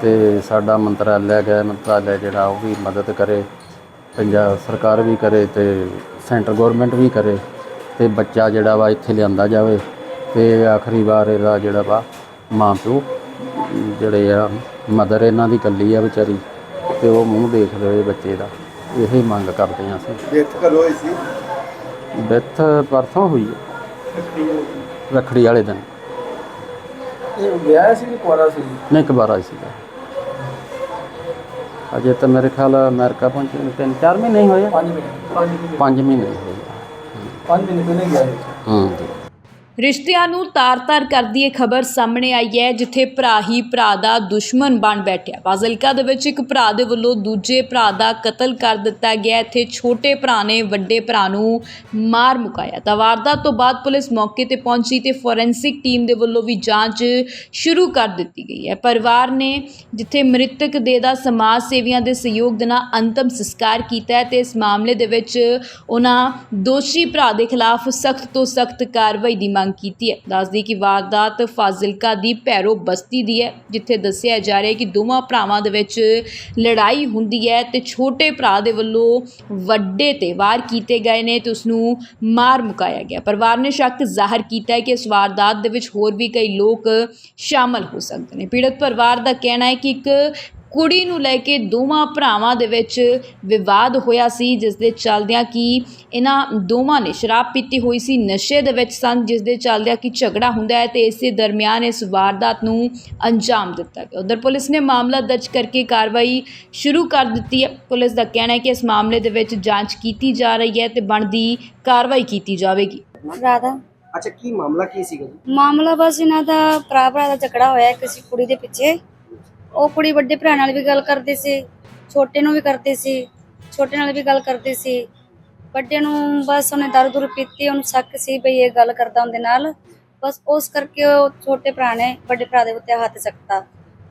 ਤੇ ਸਾਡਾ ਮੰਤਰਾਲਾ ਗਿਆ ਮੰਤਰਾਲਾ ਜਿਹੜਾ ਉਹ ਵੀ ਮਦਦ ਕਰੇ ਪੰਜਾਬ ਸਰਕਾਰ ਵੀ ਕਰੇ ਤੇ ਸੈਂਟਰ ਗਵਰਨਮੈਂਟ ਵੀ ਕਰੇ ਤੇ ਬੱਚਾ ਜਿਹੜਾ ਵਾ ਇੱਥੇ ਲਿਆਂਦਾ ਜਾਵੇ ਤੇ ਆਖਰੀ ਵਾਰ ਇਹਦਾ ਜਿਹੜਾ ਵਾ ਮਾਂ ਪਿਓ ਜਿਹੜੇ ਆ ਮਦਰ ਇਹਨਾਂ ਦੀ ਇਕੱਲੀ ਆ ਵਿਚਾਰੀ। ਉਹ ਮੂੰਹ ਦੇਖ ਲਵੇ ਬੱਚੇ ਦਾ ਇਹੀ ਮੰਗ ਕਰਦੇ ਹਾਂ ਅਸੀਂ। ਡੈਥ ਕਦੋਂ ਹੋਈ ਸੀ? ਡੈਥ ਪਰਸੋਂ ਹੋਈ ਹੈ। ਰੱਖੜੀ ਵਾਲੇ ਦਿਨ। ਇਹ ਵਿਆਹ ਸੀ ਕਿ ਕੁਆਰਾ ਸੀ? ਨਹੀਂ ਕਬਾਰਾ ਸੀਗਾ। ਅਜੇ ਤਾਂ ਮੇਰੇ ਖਿਆਲ ਅਮਰੀਕਾ ਪਹੁੰਚੇ ਨੂੰ ਤਿੰਨ ਚਾਰ ਮਹੀਨੇ ਹੀ ਹੋਏ ਆ। 5 ਮਿੰਟ 5 ਮਿੰਟ ਪੰਜ ਮਹੀਨੇ ਹੋਏ 5 ਮਿੰਟ ਪਹਿਲੇ ਗਿਆ ਸੀ। ਹਾਂ ਜੀ। ਰਿਸ਼ਤਿਆਂ ਨੂੰ ਤਾਰ-ਤਾਰ ਕਰਦੀ ਇਹ ਖਬਰ ਸਾਹਮਣੇ ਆਈ ਹੈ, ਜਿੱਥੇ ਭਰਾ ਹੀ ਭਰਾ ਦਾ ਦੁਸ਼ਮਣ ਬਣ ਬੈਠਿਆ। ਫਾਜ਼ਿਲਕਾ ਦੇ ਵਿੱਚ ਇੱਕ ਭਰਾ ਦੇ ਵੱਲੋਂ ਦੂਜੇ ਭਰਾ ਦਾ ਕਤਲ ਕਰ ਦਿੱਤਾ ਗਿਆ। ਇੱਥੇ ਛੋਟੇ ਭਰਾ ਨੇ ਵੱਡੇ ਭਰਾ ਨੂੰ ਮਾਰ ਮੁਕਾਇਆ। ਤਾਂ ਵਾਰਦਾਤ ਤੋਂ ਬਾਅਦ ਪੁਲਿਸ ਮੌਕੇ ਤੇ ਪਹੁੰਚੀ ਤੇ ਫੋਰੈਂਸਿਕ ਟੀਮ ਦੇ ਵੱਲੋਂ ਵੀ ਜਾਂਚ ਸ਼ੁਰੂ ਕਰ ਦਿੱਤੀ ਗਈ ਹੈ। ਪਰਿਵਾਰ ਨੇ ਜਿੱਥੇ ਮ੍ਰਿਤਕ ਦੇ ਦਾ ਸਮਾਜ ਸੇਵੀਆਂ ਦੇ ਸਹਿਯੋਗ ਦੇ ਨਾਲ ਅੰਤਮ ਸੰਸਕਾਰ ਕੀਤਾ ਹੈ ਤੇ ਇਸ ਮਾਮਲੇ ਦੇ ਵਿੱਚ ਉਹਨਾਂ ਦੋਸ਼ੀ ਭਰਾ ਦੇ ਖਿਲਾਫ ਸਖਤ ਤੋਂ ਸਖਤ ਕਾਰਵਾਈ ਦੀ ਮੰਗ ਕੀਤੀ ਹੈ। ਦੱਸਦੀ ਕਿ ਵਾਰਦਾਤ ਫਾਜ਼ਿਲਕਾ ਦੀ ਭੈਰੋ ਬਸਤੀ ਦੀ ਹੈ, ਜਿੱਥੇ ਦੱਸਿਆ ਜਾ ਰਿਹਾ ਕਿ ਦੋਵਾਂ ਭਰਾਵਾਂ ਦੇ ਵਿੱਚ ਲੜਾਈ ਹੁੰਦੀ ਹੈ ਤੇ ਛੋਟੇ ਭਰਾ ਦੇ ਵੱਲੋਂ ਵੱਡੇ ਤੇ ਵਾਰ ਕੀਤੇ ਗਏ ਨੇ ਤੇ ਉਸ ਨੂੰ ਮਾਰ ਮੁਕਾਇਆ ਗਿਆ। ਪਰਿਵਾਰ ਨੇ ਸ਼ੱਕ ਜ਼ਾਹਰ ਕੀਤਾ ਹੈ ਕਿ ਇਸ ਵਾਰਦਾਤ ਦੇ ਵਿੱਚ ਹੋਰ ਵੀ ਕਈ ਲੋਕ ਸ਼ਾਮਲ ਹੋ ਸਕਦੇ ਨੇ। ਪੀੜਤ ਪਰਿਵਾਰ ਦਾ ਕਹਿਣਾ ਹੈ ਕਿ ਇੱਕ ਕੁੜੀ ਨੂੰ ਲੈ ਕੇ ਦੋਵਾਂ ਭਰਾਵਾਂ ਦੇ ਵਿੱਚ ਵਿਵਾਦ ਹੋਇਆ ਸੀ ਜਿਸ ਦੇ ਚੱਲਦਿਆਂ ਕਿ ਇਹਨਾਂ ਦੋਵਾਂ ਨੇ ਸ਼ਰਾਬ ਪੀਤੀ ਹੋਈ ਸੀ। ਨਸ਼ੇ ਦੇ ਵਿੱਚ ਸਨ ਜਿਸ ਦੇ ਚੱਲਦਿਆਂ ਕਿ ਝਗੜਾ ਹੁੰਦਾ ਹੈ ਤੇ ਇਸੇ ਦਰਮਿਆਨ ਇਸ ਵਾਰਦਾਤ ਨੂੰ ਅੰਜਾਮ ਦਿੱਤਾ ਗਿਆ। ਉਧਰ ਪੁਲਿਸ ਨੇ ਮਾਮਲਾ ਦਰਜ ਕਰਕੇ ਕਾਰਵਾਈ ਸ਼ੁਰੂ ਕਰ ਦਿੱਤੀ ਹੈ। ਪੁਲਿਸ ਦਾ ਕਹਿਣਾ ਹੈ ਕਿ ਇਸ ਮਾਮਲੇ ਦੇ ਵਿੱਚ ਜਾਂਚ ਕੀਤੀ ਜਾ ਰਹੀ ਹੈ ਤੇ ਬਣਦੀ ਕਾਰਵਾਈ ਕੀਤੀ ਜਾਵੇਗੀ। ਰਾਧਾ। ਅੱਛਾ ਕੀ ਮਾਮਲਾ ਕੀ ਸੀਗਾ ਜੀ? ਮਾਮਲਾ ਬਸ ਇਹਨਾਂ ਦਾ ਭਰਾ ਭਰਾ ਦਾ ਝਗੜਾ ਹੋਇਆ ਕਿਸੇ ਕੁੜੀ ਦੇ ਪਿੱਛੇ। ਉਹ ਕੁੜੀ ਵੱਡੇ ਭਰਾ ਨਾਲ ਵੀ ਗੱਲ ਕਰਦੀ ਸੀ ਛੋਟੇ ਨੂੰ ਵੀ ਕਰਦੀ ਸੀ ਛੋਟੇ ਨਾਲ ਵੀ ਗੱਲ ਕਰਦੀ ਸੀ। ਵੱਡੇ ਨੂੰ ਬਸ ਉਹਨੇ ਦਾਰੂ ਦੂਰ ਪੀਤੀ ਉਹਨੂੰ ਸ਼ੱਕ ਸੀ ਬਈ ਇਹ ਗੱਲ ਕਰਦਾ ਉਹਦੇ ਨਾਲ। ਬਸ ਉਸ ਕਰਕੇ ਉਹ ਛੋਟੇ ਭਰਾ ਨੇ ਵੱਡੇ ਭਰਾ ਦੇ ਉੱਤੇ ਹੱਥ ਚੱਕਤਾ।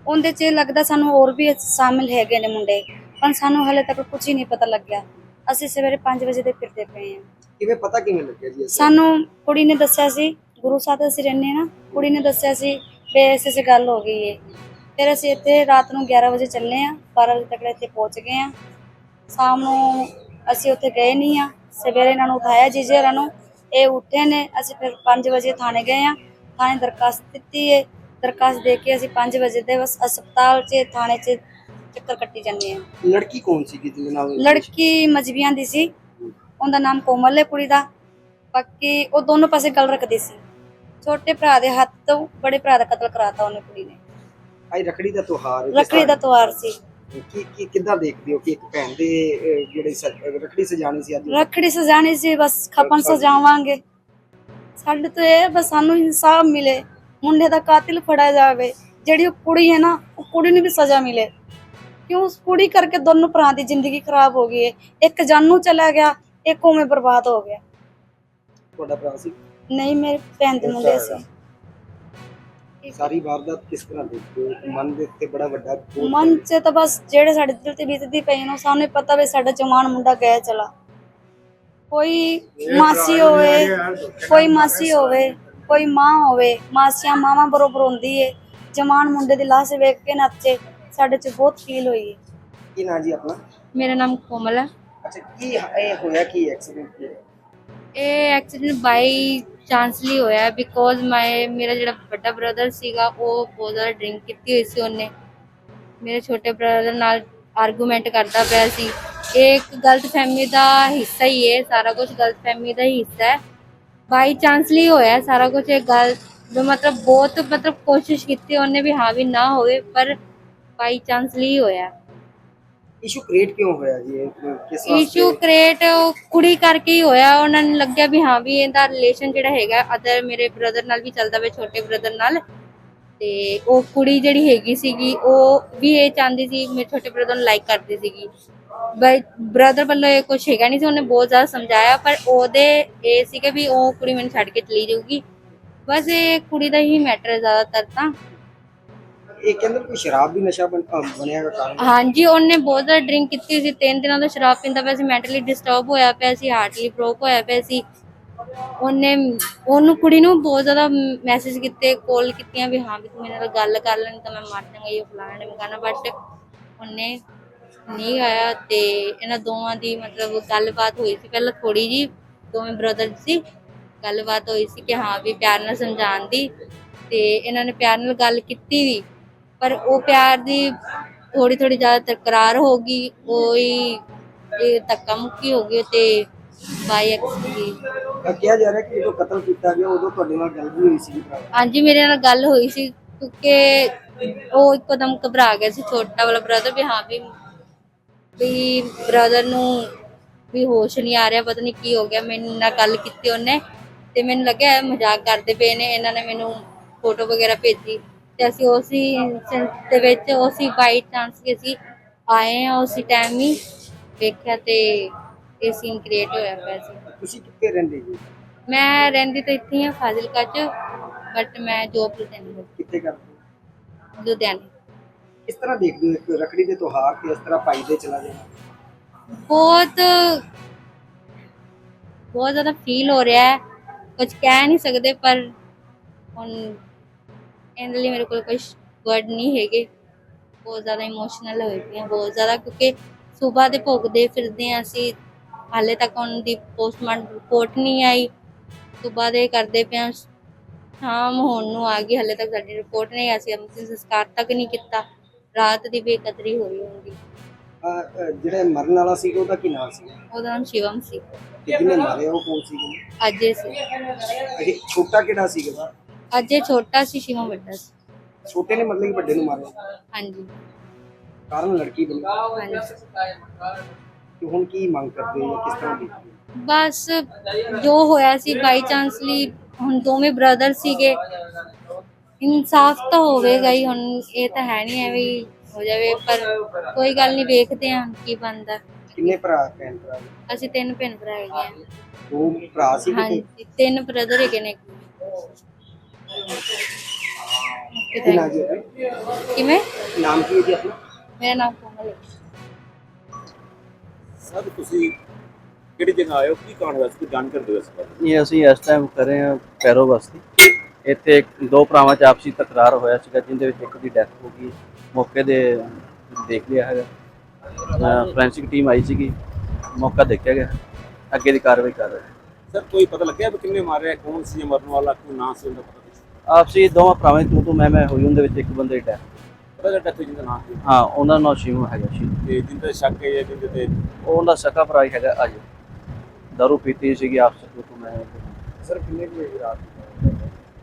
ਉਹਦੇ 'ਚ ਲੱਗਦਾ ਸਾਨੂੰ ਹੋਰ ਵੀ ਸ਼ਾਮਿਲ ਹੈਗੇ ਨੇ ਮੁੰਡੇ ਪਰ ਸਾਨੂੰ ਹਲੇ ਤੱਕ ਕੁਝ ਹੀ ਨਹੀਂ ਪਤਾ ਲੱਗਿਆ। ਅਸੀਂ ਸਵੇਰੇ 5 ਵਜੇ ਦੇ ਫਿਰਦੇ ਪਏ ਹਾਂ। ਕਿਵੇਂ ਪਤਾ ਕਿਵੇਂ ਲੱਗਿਆ ਜੀ ਸਾਨੂੰ ਕੁੜੀ ਨੇ ਦੱਸਿਆ ਸੀ ਗੁਰੂ ਸਾਹਿਬ ਅਸੀਂ ਰਹਿੰਦੇ ਹਾਂ ਨਾ ਕੁੜੀ ਨੇ ਦੱਸਿਆ ਸੀ ਵੀ ਐਸੇ ਐਸੇ ਗੱਲ ਹੋ ਗਈ ਏ। ਫਿਰ ਅਸੀਂ ਇੱਥੇ ਰਾਤ ਨੂੰ 11 ਵਜੇ ਚੱਲੇ ਆ 12 ਵਜੇ ਤੱਕ ਇੱਥੇ ਪਹੁੰਚ ਗਏ ਆ ਸ਼ਾਮ ਨੂੰ ਅਸੀਂ ਉੱਥੇ ਗਏ ਨਹੀਂ ਆ ਸਵੇਰੇ ਇਹਨਾਂ ਨੂੰ ਉਠਾਇਆ ਜੀਜੇ ਹੋਰਾਂ ਨੂੰ। ਇਹ ਉੱਠੇ ਨੇ ਅਸੀਂ ਫਿਰ 5 ਵਜੇ ਥਾਣੇ ਗਏ ਆ ਥਾਣੇ ਦਰਖਾਸਤ ਦਿੱਤੀ ਏ। ਦਰਖਾਸਤ ਦੇ ਕੇ ਅਸੀਂ 5 ਵਜੇ ਦੇ ਬਸ ਹਸਪਤਾਲ 'ਚ ਥਾਣੇ 'ਚ ਚੱਕਰ ਕੱਟੀ ਜਾਂਦੇ ਆ ਲੜਕੀ ਕੌਣ ਸੀ ਜਿਹਦੇ ਨਾਲ ਲੜਕੀ ਮਜਬੀਆਂ ਦੀ ਸੀ। ਉਹਦਾ ਨਾਮ ਕੋਮਲ ਹੈ ਕੁੜੀ ਦਾ। ਬਾਕੀ ਉਹ ਦੋਨੋਂ ਪਾਸੇ ਗੱਲ ਰੱਖਦੀ ਸੀ। ਛੋਟੇ ਭਰਾ ਦੇ ਹੱਥ ਤੋਂ ਬੜੇ ਭਰਾ ਦਾ ਕਤਲ ਕਰਾਤਾ ਉਹਨੇ ਕੁੜੀ ਨੇ। ਅੱਜ ਰੱਖੜੀ ਦਾ ਤਿਉਹਾਰ ਹੈ ਰੱਖੜੀ ਦਾ ਤਿਉਹਾਰ ਸੀ। ਕੀ ਕੀ ਕਿੱਦਾਂ ਦੇਖਦੇ ਹੋ ਕਿ ਇੱਕ ਭੈਣ ਦੇ ਅਹ, ਜਿਹੜੇ ਰੱਖੜੀ ਸਜਾਣੀ ਸੀ ਅੱਜ? ਰੱਖੜੀ ਸਜਾਣੀ ਸੀ ਬਸ ਖਪਨ ਸਜਾਵਾਂਗੇ। ਸਾਡੇ ਤੋਂ ਇਹ ਬਸ ਸਾਨੂੰ ਇਨਸਾਫ ਮਿਲੇ ਮੁੰਡੇ ਦਾ ਕਾਤਿਲ ਫੜਿਆ ਜਾਵੇ। ਜਿਹੜੀ ਉਹ ਕੁੜੀ ਹੈ ਨਾ ਉਹ ਕੁੜੀ ਨੂੰ ਵੀ ਸਜ਼ਾ ਮਿਲੇ। ਕਿਉਂ? ਉਸ ਕੁੜੀ ਕਰਕੇ ਦੋਨੋਂ ਭਰਾ ਦੀ ਜ਼ਿੰਦਗੀ ਖਰਾਬ ਹੋ ਗਈ ਹੈ ਇੱਕ ਜਾਨੂ ਚਲਾ ਗਿਆ ਇੱਕ ਉਵੇਂ ਬਰਬਾਦ ਹੋ ਗਿਆ। ਤੁਹਾਡਾ ਭਰਾ ਸੀ? ਨਹੀਂ ਮੇਰੇ ਭੈਣ ਦੇ ਮੁੰਡੇ ਸੀ। ਸਾਰੀ ਵਾਰਦਾਤ ਕਿਸ ਤਰ੍ਹਾਂ ਦੇਖਦੇ ਹੋ? ਮਨ ਦੇ ਉੱਤੇ ਬੜਾ ਵੱਡਾ ਬੋਝ ਮਨ 'ਚ ਤਾਂ ਬਸ ਜਿਹੜੇ ਸਾਡੇ ਦਿਲ ਤੇ ਬੀਤਦੀ ਪਈ ਨੂੰ ਸਾਨੂੰ ਪਤਾ ਵੀ ਸਾਡਾ ਜਵਾਨ ਮੁੰਡਾ ਗਿਆ ਚਲਾ। ਕੋਈ ਮਾਸੀ ਹੋਵੇ ਕੋਈ ਮਾਸੀ ਹੋਵੇ ਕੋਈ ਮਾਂ ਹੋਵੇ ਮਾਸੀਆਂ ਮਾਵਾਂ ਬਰੋਬਰ ਹੁੰਦੀ ਏ। ਜਵਾਨ ਮੁੰਡੇ ਦੀ ਲਾਸ਼ ਵੇਖ ਕੇ ਨੱਚੇ ਸਾਡੇ 'ਚ ਬਹੁਤ ਫੀਲ ਹੋਈ ਏ। ਕੀ ਨਾਂ ਜੀ ਆਪਣਾ? ਮੇਰਾ ਨਾਮ ਕੋਮਲ ਹੈ ਅੱਛਾ ਕੀ ਇਹ ਹੋਇਆ ਕੀ ਐਕਸੀਡੈਂਟ? ਇਹ ਐਕਸੀਡੈਂਟ ਬਾਈ ਚਾਂਸਲੀ ਹੋਇਆ ਬਿਕੋਜ਼ ਮੈਂ, ਮੇਰਾ ਜਿਹੜਾ ਵੱਡਾ ਬ੍ਰਦਰ ਸੀਗਾ, ਉਹ ਬਹੁਤ ਜ਼ਿਆਦਾ ਡਰਿੰਕ ਕੀਤੀ ਹੋਈ ਸੀ ਉਹਨੇ। ਮੇਰੇ ਛੋਟੇ ਬ੍ਰਦਰ ਨਾਲ ਆਰਗੂਮੈਂਟ ਕਰਦਾ ਪਿਆ ਸੀ। ਇਹ ਇੱਕ ਗਲਤ ਫਹਿਮੀ ਦਾ ਹਿੱਸਾ ਹੀ ਹੈ, ਸਾਰਾ ਕੁਝ ਗਲਤ ਫਹਿਮੀ ਦਾ ਹੀ ਹਿੱਸਾ ਹੈ। ਬਾਈ ਚਾਂਸਲੀ ਹੋਇਆ ਸਾਰਾ ਕੁਝ ਇਹ ਗੱਲ, ਜੋ ਮਤਲਬ ਬਹੁਤ ਮਤਲਬ ਕੋਸ਼ਿਸ਼ ਕੀਤੀ ਉਹਨੇ ਵੀ ਹਾਂ ਵੀ ਨਾ ਹੋਵੇ, ਪਰ ਬਾਈ ਚਾਂਸ ਲਈ ਹੋਇਆ। ਇਸ਼ੂ ਕ੍ਰੀਏਟ ਕਿਉਂ ਹੋਇਆ ਜੀ? ਇਹ ਕਿਸ ਵਾਸਤੇ? ਕ੍ਰੀਏਟ ਕੁੜੀ ਕਰਕੇ ਹੀ ਹੋਇਆ। ਉਹਨਾਂ ਨੂੰ ਲੱਗਿਆ ਵੀ ਹਾਂ ਵੀ ਇਹਦਾ ਰਿਲੇਸ਼ਨ ਜਿਹੜਾ ਹੈਗਾ ਅਦਰ ਮੇਰੇ ਬ੍ਰਦਰ ਨਾਲ ਵੀ ਚੱਲਦਾ ਵੇ ਛੋਟੇ ਬ੍ਰਦਰ ਨਾਲ। ਤੇ ਉਹ ਕੁੜੀ ਜਿਹੜੀ ਹੈਗੀ ਸੀਗੀ, ਉਹ ਵੀ ਇਹ ਚਾਹੁੰਦੀ ਸੀ, ਮੇਰੇ ਛੋਟੇ ਬ੍ਰਦਰ ਨੂੰ ਲਾਈਕ ਕਰਦੀ ਸੀਗੀ। ਬ੍ਰਦਰ ਵੱਲੋਂ ਇਹ ਕੁਝ ਹੈਗਾ ਨਹੀਂ ਸੀ, ਉਹਨੇ ਬਹੁਤ ਜ਼ਿਆਦਾ ਸਮਝਾਇਆ, ਪਰ ਉਹਦੇ ਇਹ ਸੀਗਾ ਵੀ ਉਹ ਕੁੜੀ ਮੈਨੂੰ ਛੱਡ ਕੇ ਚਲੀ ਜਾਊਗੀ। ਬਸ ਇਹ ਕੁੜੀ ਦਾ ਹੀ ਮੈਟਰ ਹੈ ਜ਼ਿਆਦਾਤਰ ਤਾਂ। ਇਹ ਕਹਿੰਦੇ ਕੋਈ ਸ਼ਰਾਬ ਵੀ ਨਸ਼ਾ ਬਣ- ਅਹ ਬਣਿਆ ਦਾ ਕਾਰਨ? ਹਾਂਜੀ, ਉਹਨੇ ਬਹੁਤ ਜ਼ਿਆਦਾ ਡਰਿੰਕ ਕੀਤੀ ਸੀ, ਤਿੰਨ ਦਿਨਾਂ ਤੋਂ ਸ਼ਰਾਬ ਪੀਂਦਾ ਪਿਆ ਸੀ ਮੈਂਟਲੀ ਡਿਸਟਰਬ ਹੋਇਆ ਪਿਆ ਸੀ ਹਾਰਟਲੀ ਬ੍ਰੋਕ ਹੋਇਆ ਪਿਆ ਸੀ। ਉਹਨੇ, ਉਹਨੂੰ ਕੁੜੀ ਨੂੰ ਬਹੁਤ ਜ਼ਿਆਦਾ ਮੈਸੇਜ ਕੀਤੇ ਕਾਲ ਕੀਤੀਆਂ ਵੀ ਹਾਂ ਵੀ ਤੂੰ ਮੇਰੇ ਨਾਲ ਗੱਲ ਕਰ ਲੈ ਤਾਂ ਮੈਂ ਮਰ ਜਾਵਾਂਗਾ ਇਹ ਫਲਾਣਾ ਨੇ ਮਕਾਨਾ ਬਟ ਉਹਨੇ ਨਹੀਂ ਆਇਆ ਤੇ ਇਹਨਾਂ ਦੋਵਾਂ ਦੀ ਮਤਲਬ ਗੱਲਬਾਤ ਹੋਈ ਸੀ। ਪਹਿਲਾਂ ਥੋੜੀ ਜੀ ਦੋਵੇਂ ਬ੍ਰਦਰ ਸੀ, ਗੱਲਬਾਤ ਹੋਈ ਸੀ ਕਿ ਹਾਂ ਵੀ ਪਿਆਰ ਨਾਲ ਸਮਝਾਉਣ ਦੀ ਤੇ ਇਹਨਾਂ ਨੇ ਪਿਆਰ ਨਾਲ ਗੱਲ ਕੀਤੀ ਵੀ। ਪਰ ਉਹ ਪਿਆਰ ਦੀ ਥੋੜੀ ਥੋੜੀ ਜ਼ਿਆਦਾ ਤਕਰਾਰ ਹੋ ਗਈ ਉਹੀ ਇਹ ਧੱਕਾ ਮੁੱਕੀ ਹੋ ਗਈ ਤੇ ਬਾਈ ਐਕਸੀ ਅਹ ਕਿਹਾ ਜਾ ਰਿਹਾ ਕਿ ਜਦੋਂ ਕਤਲ ਕੀਤਾ ਗਿਆ ਉਦੋਂ ਤੁਹਾਡੇ ਨਾਲ ਗੱਲ ਵੀ ਹੋਈ ਸੀ? ਹਾਂਜੀ ਮੇਰੇ ਨਾਲ ਗੱਲ ਹੋਈ ਸੀ ਕਿਉਂਕਿ ਉਹ ਇੱਕਦਮ ਘਬਰਾ ਗਿਆ ਸੀ ਛੋਟਾ ਵਾਲਾ ਬ੍ਰਦਰ ਵੀ ਹਾਂ ਵੀ ਵੀ ਬ੍ਰਦਰ ਨੂੰ ਵੀ ਹੋਸ਼ ਨਹੀਂ ਆ ਰਿਹਾ ਪਤਾ ਨਹੀਂ ਕੀ ਹੋ ਗਿਆ ਮੈਨੂੰ ਨਾਲ ਗੱਲ ਕੀਤੀ ਉਹਨੇ ਤੇ ਮੈਨੂੰ ਲੱਗਿਆ ਮਜ਼ਾਕ ਕਰਦੇ ਪਏ ਨੇ ਇਹਨਾਂ ਨੇ ਮੈਨੂੰ ਫੋਟੋ ਵਗੈਰਾ ਭੇਜੀ। ਤੇ ਅਸੀਂ ਉਸੇ ਇੰਸਟੈਂਟ ਦੇ ਵਿੱਚ ਉਸੇ ਬਾਈ ਚਾਂਸ ਕੇ ਅਸੀਂ ਆਏ ਆ ਉਸੇ ਟਾਈਮ ਹੀ ਵੇਖਿਆ ਤੇ ਇਹ ਸੀਨ ਕ੍ਰੀਏਟ ਹੋਇਆ ਪਿਆ ਸੀ। ਤੁਸੀਂ ਕਿੱਥੇ ਰਹਿੰਦੇ ਜੀ? ਮੈਂ ਰਹਿੰਦੀ ਤਾਂ ਇੱਥੇ ਹੀ ਹਾਂ ਫਾਜ਼ਿਲਕਾ ਚ ਬਟ ਮੈਂ ਜੋਬ ਲੁਧਿਆਣੇ ਕਰਦੀ ਕਿੱਥੇ ਕਰਦੇ ਹਾਂ, ਲੁਧਿਆਣੇ। ਕਿਸ ਤਰ੍ਹਾਂ ਦੇਖਦੇ ਹੋ ਇੱਕ ਰੱਖੜੀ ਦੇ ਤਿਉਹਾਰ ਤੇ ਇਸ ਤਰ੍ਹਾਂ ਭਾਈ ਦੇ ਚਲਾ ਜਾਣਾ ਬਹੁਤ ਬਹੁਤ ਜ਼ਿਆਦਾ ਫੀਲ ਹੋ ਰਿਹਾ ਹੈ। ਕੁਝ ਕਹਿ ਨਹੀਂ ਸਕਦੇ ਪਰ ਹੁਣ ਇਹਦੇ ਲਈ ਮੇਰੇ ਕੋਲ ਕੋਈ ਵਰਡ ਨਹੀਂ ਹੈਗੇ। ਬਹੁਤ ਜ਼ਿਆਦਾ ਇਮੋਸ਼ਨਲ ਹੋਏ ਪਏ ਹਾਂ ਬਹੁਤ ਜ਼ਿਆਦਾ ਕਿਉਂਕਿ ਸਵੇਰ ਦੇ ਭੋਗਦੇ ਫਿਰਦੇ ਹਾਂ ਅਸੀਂ। ਹਾਲੇ ਤੱਕ ਉਹਨਾਂ ਦੀ ਪੋਸਟਮਾਰਟਮ ਰਿਪੋਰਟ ਨਹੀਂ ਆਈ। ਸਵੇਰ ਦੇ ਕਰਦੇ ਹਾਂ ਸ਼ਾਮ ਹੋਣ ਨੂੰ ਆ ਗਈ ਹਾਲੇ ਤੱਕ ਸਾਡੀ ਰਿਪੋਰਟ ਨਹੀਂ ਆਈ ਅਸੀਂ ਅੰਤਿਮ ਸੰਸਕਾਰ ਤੱਕ ਨਹੀਂ ਕੀਤਾ। ਰਾਤ ਦੀ ਬੇਕਦਰੀ ਹੋਈ ਅਹ, ਜਿਹੜਾ ਮਰਨ ਵਾਲਾ ਸੀ ਉਹਦਾ ਕੀ ਨਾਮ ਸੀ? ਉਹਦਾ ਨਾਮ ਸ਼ਿਵਮ ਸੀ। ਜਿਹਨੇ ਮਾਰਿਆ ਉਹ ਕੌਣ ਸੀ? ਅਜੇ ਸੀ। ਅਜੇ ਛੋਟਾ ਕਿਹੜਾ ਸੀਗਾ ਅਜੇ ਛੋਟਾ ਸੀ ਸ਼ਿਵਮ ਵੱਡਾ ਸੀ। ਛੋਟੇ ਨੇ ਮਤਲਬ ਕਿ ਵੱਡੇ ਨੂੰ ਮਾਰਿਆ? ਹਾਂਜੀ। ਕਾਰਨ ਲੜਕੀ ਬਣੀ। ਹਾਂਜੀ। ਤੇ ਹੁਣ ਕੀ ਮੰਗ ਕਰਦੇ ਹੋ? ਕਿਸ ਤਰ੍ਹਾਂ ਹੋ? ਬਸ ਜੋ ਹੋਇਆ ਸੀ ਬਾਈ ਚਾਂਸਲੀ ਹੁਣ ਦੋਵੇਂ ਬ੍ਰਦਰ ਸੀਗੇ। ਇਨਸਾਫ ਤਾਂ ਹੋਵੇਗਾ ਹੀ ਹੁਣ ਇਹ ਤਾਂ ਹੈ ਨਹੀਂ ਐਵੇਂ ਹੀ ਹੋ ਜਾਵੇ ਪਰ ਕੋਈ ਗੱਲ ਨਹੀਂ ਵੇਖਦੇ ਹਾਂ ਕੀ ਬਣਦਾ। ਕਿੰਨੇ ਭਰਾ ਭੈਣ ਭਰਾ? ਨੇ? ਅਸੀਂ ਤਿੰਨ ਭੈਣ ਭਰਾ ਹੈਗੇ ਹਾਂ। ਦੋ ਭਰਾ ਸੀ ਹਾਂਜੀ ਤਿੰਨ ਬ੍ਰਦਰ ਹੈਗੇ ਨੇ? ਕਿਵੇਂ ਨਾਮ ਕੀ ਹੈ ਜੀ ਆਪਣਾ ਮੇਰਾ ਨਾਮ ਕੋਮਲ ਹੈ ਸਰ ਤੁਸੀਂ ਕਿਹੜੀ ਜਗ੍ਹਾ ਆਏ ਹੋ ਕੀ ਕਾਰਨ ਵਾਸਤੇ ਕੋਈ ਜਾਣਕਾਰੀ ਦਿਓ ਇਸ ਬਾਰੇ ਇਹ ਅਸੀਂ ਇਸ ਟਾਈਮ ਕਰ ਰਹੇ ਹਾਂ ਪੈਰੋ ਬਸਤੀ ਇੱਥੇ ਇੱਕ ਦੋ ਭਰਾਵਾਂ 'ਚ ਆਪਸੀ ਤਕਰਾਰ ਹੋਇਆ ਸੀਗਾ ਜਿੰਦੇ ਵਿੱਚ ਇੱਕ ਦੀ ਡੈਥ ਹੋ ਗਈ ਮੌਕੇ ਦੇ ਦੇਖ ਲਿਆ ਹੈਗਾ ਫੋਰੈਂਸਿਕ ਟੀਮ ਆਈ ਸੀਗੀ ਮੌਕਾ ਦੇਖਿਆ ਗਿਆ ਅੱਗੇ ਦੀ ਕਾਰਵਾਈ ਕਰ ਰਹੇ। ਸਰ ਕੋਈ ਪਤਾ ਲੱਗਿਆ ਵੀ ਕਿੰਨੇ ਮਾਰਿਆ ਕੌਣ ਸੀ ਇਹ ਮਰਨ ਵਾਲਾ ਕੋਈ ਨਾਂ ਸੀ ਉਹਦਾ ਆਪਸੀ ਦੋਵਾਂ ਭਰਾਵਾਂ ਦੀ ਤੂੰ ਤੂੰ ਮੈਂ ਮੈਂ ਹੋਈ ਉਹਦੇ ਵਿੱਚ ਇੱਕ ਬੰਦੇ ਦੀ ਡੈਥ ਪਤਾ ਜਿਹੜਾ ਡੈਥ ਜਿੰਦਾ ਨਾਂ ਸੀ ਹਾਂ ਉਹਨਾਂ ਦਾ ਨਾਮ ਸ਼ਿਵਮ ਹੈਗਾ ਸ਼ਿਵ। ਤੇ ਜਿੰਦਾ ਸ਼ੱਕ ਹੈ ਜਿੰਦੇ ਤੇ? ਉਹ ਉਹਦਾ ਸਕਾ ਭਰਾ ਹੀ ਹੈਗਾ ਅੱਜ। ਦਾਰੂ ਪੀਤੀ ਸੀਗੀ ਆਪਸ ਤੂੰ ਤੂੰ ਮੈਂ ਸਰ ਕਿੰਨੇ ਕੁ ਵਜੇ ਰਾਤ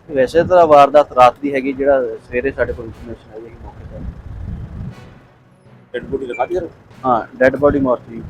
ਵੈਸੇ ਤਾਂ ਵਾਰਦਾਤ ਰਾਤ ਦੀ ਹੈਗੀ ਜਿਹੜਾ ਸਵੇਰੇ ਸਾਡੇ ਕੋਲ ਇਨਫੋਰਮੇਸ਼ਨ ਆਈ ਹੈ ਕਿ ਮੌਕੇ ਤੇ। ਡੈਡ ਬੋਡੀ ਦਿਖਾ ਦਿਆ ਹਾਂ ਡੈੱਡ ਬੋਡੀ ਮੋਰਚਰੀ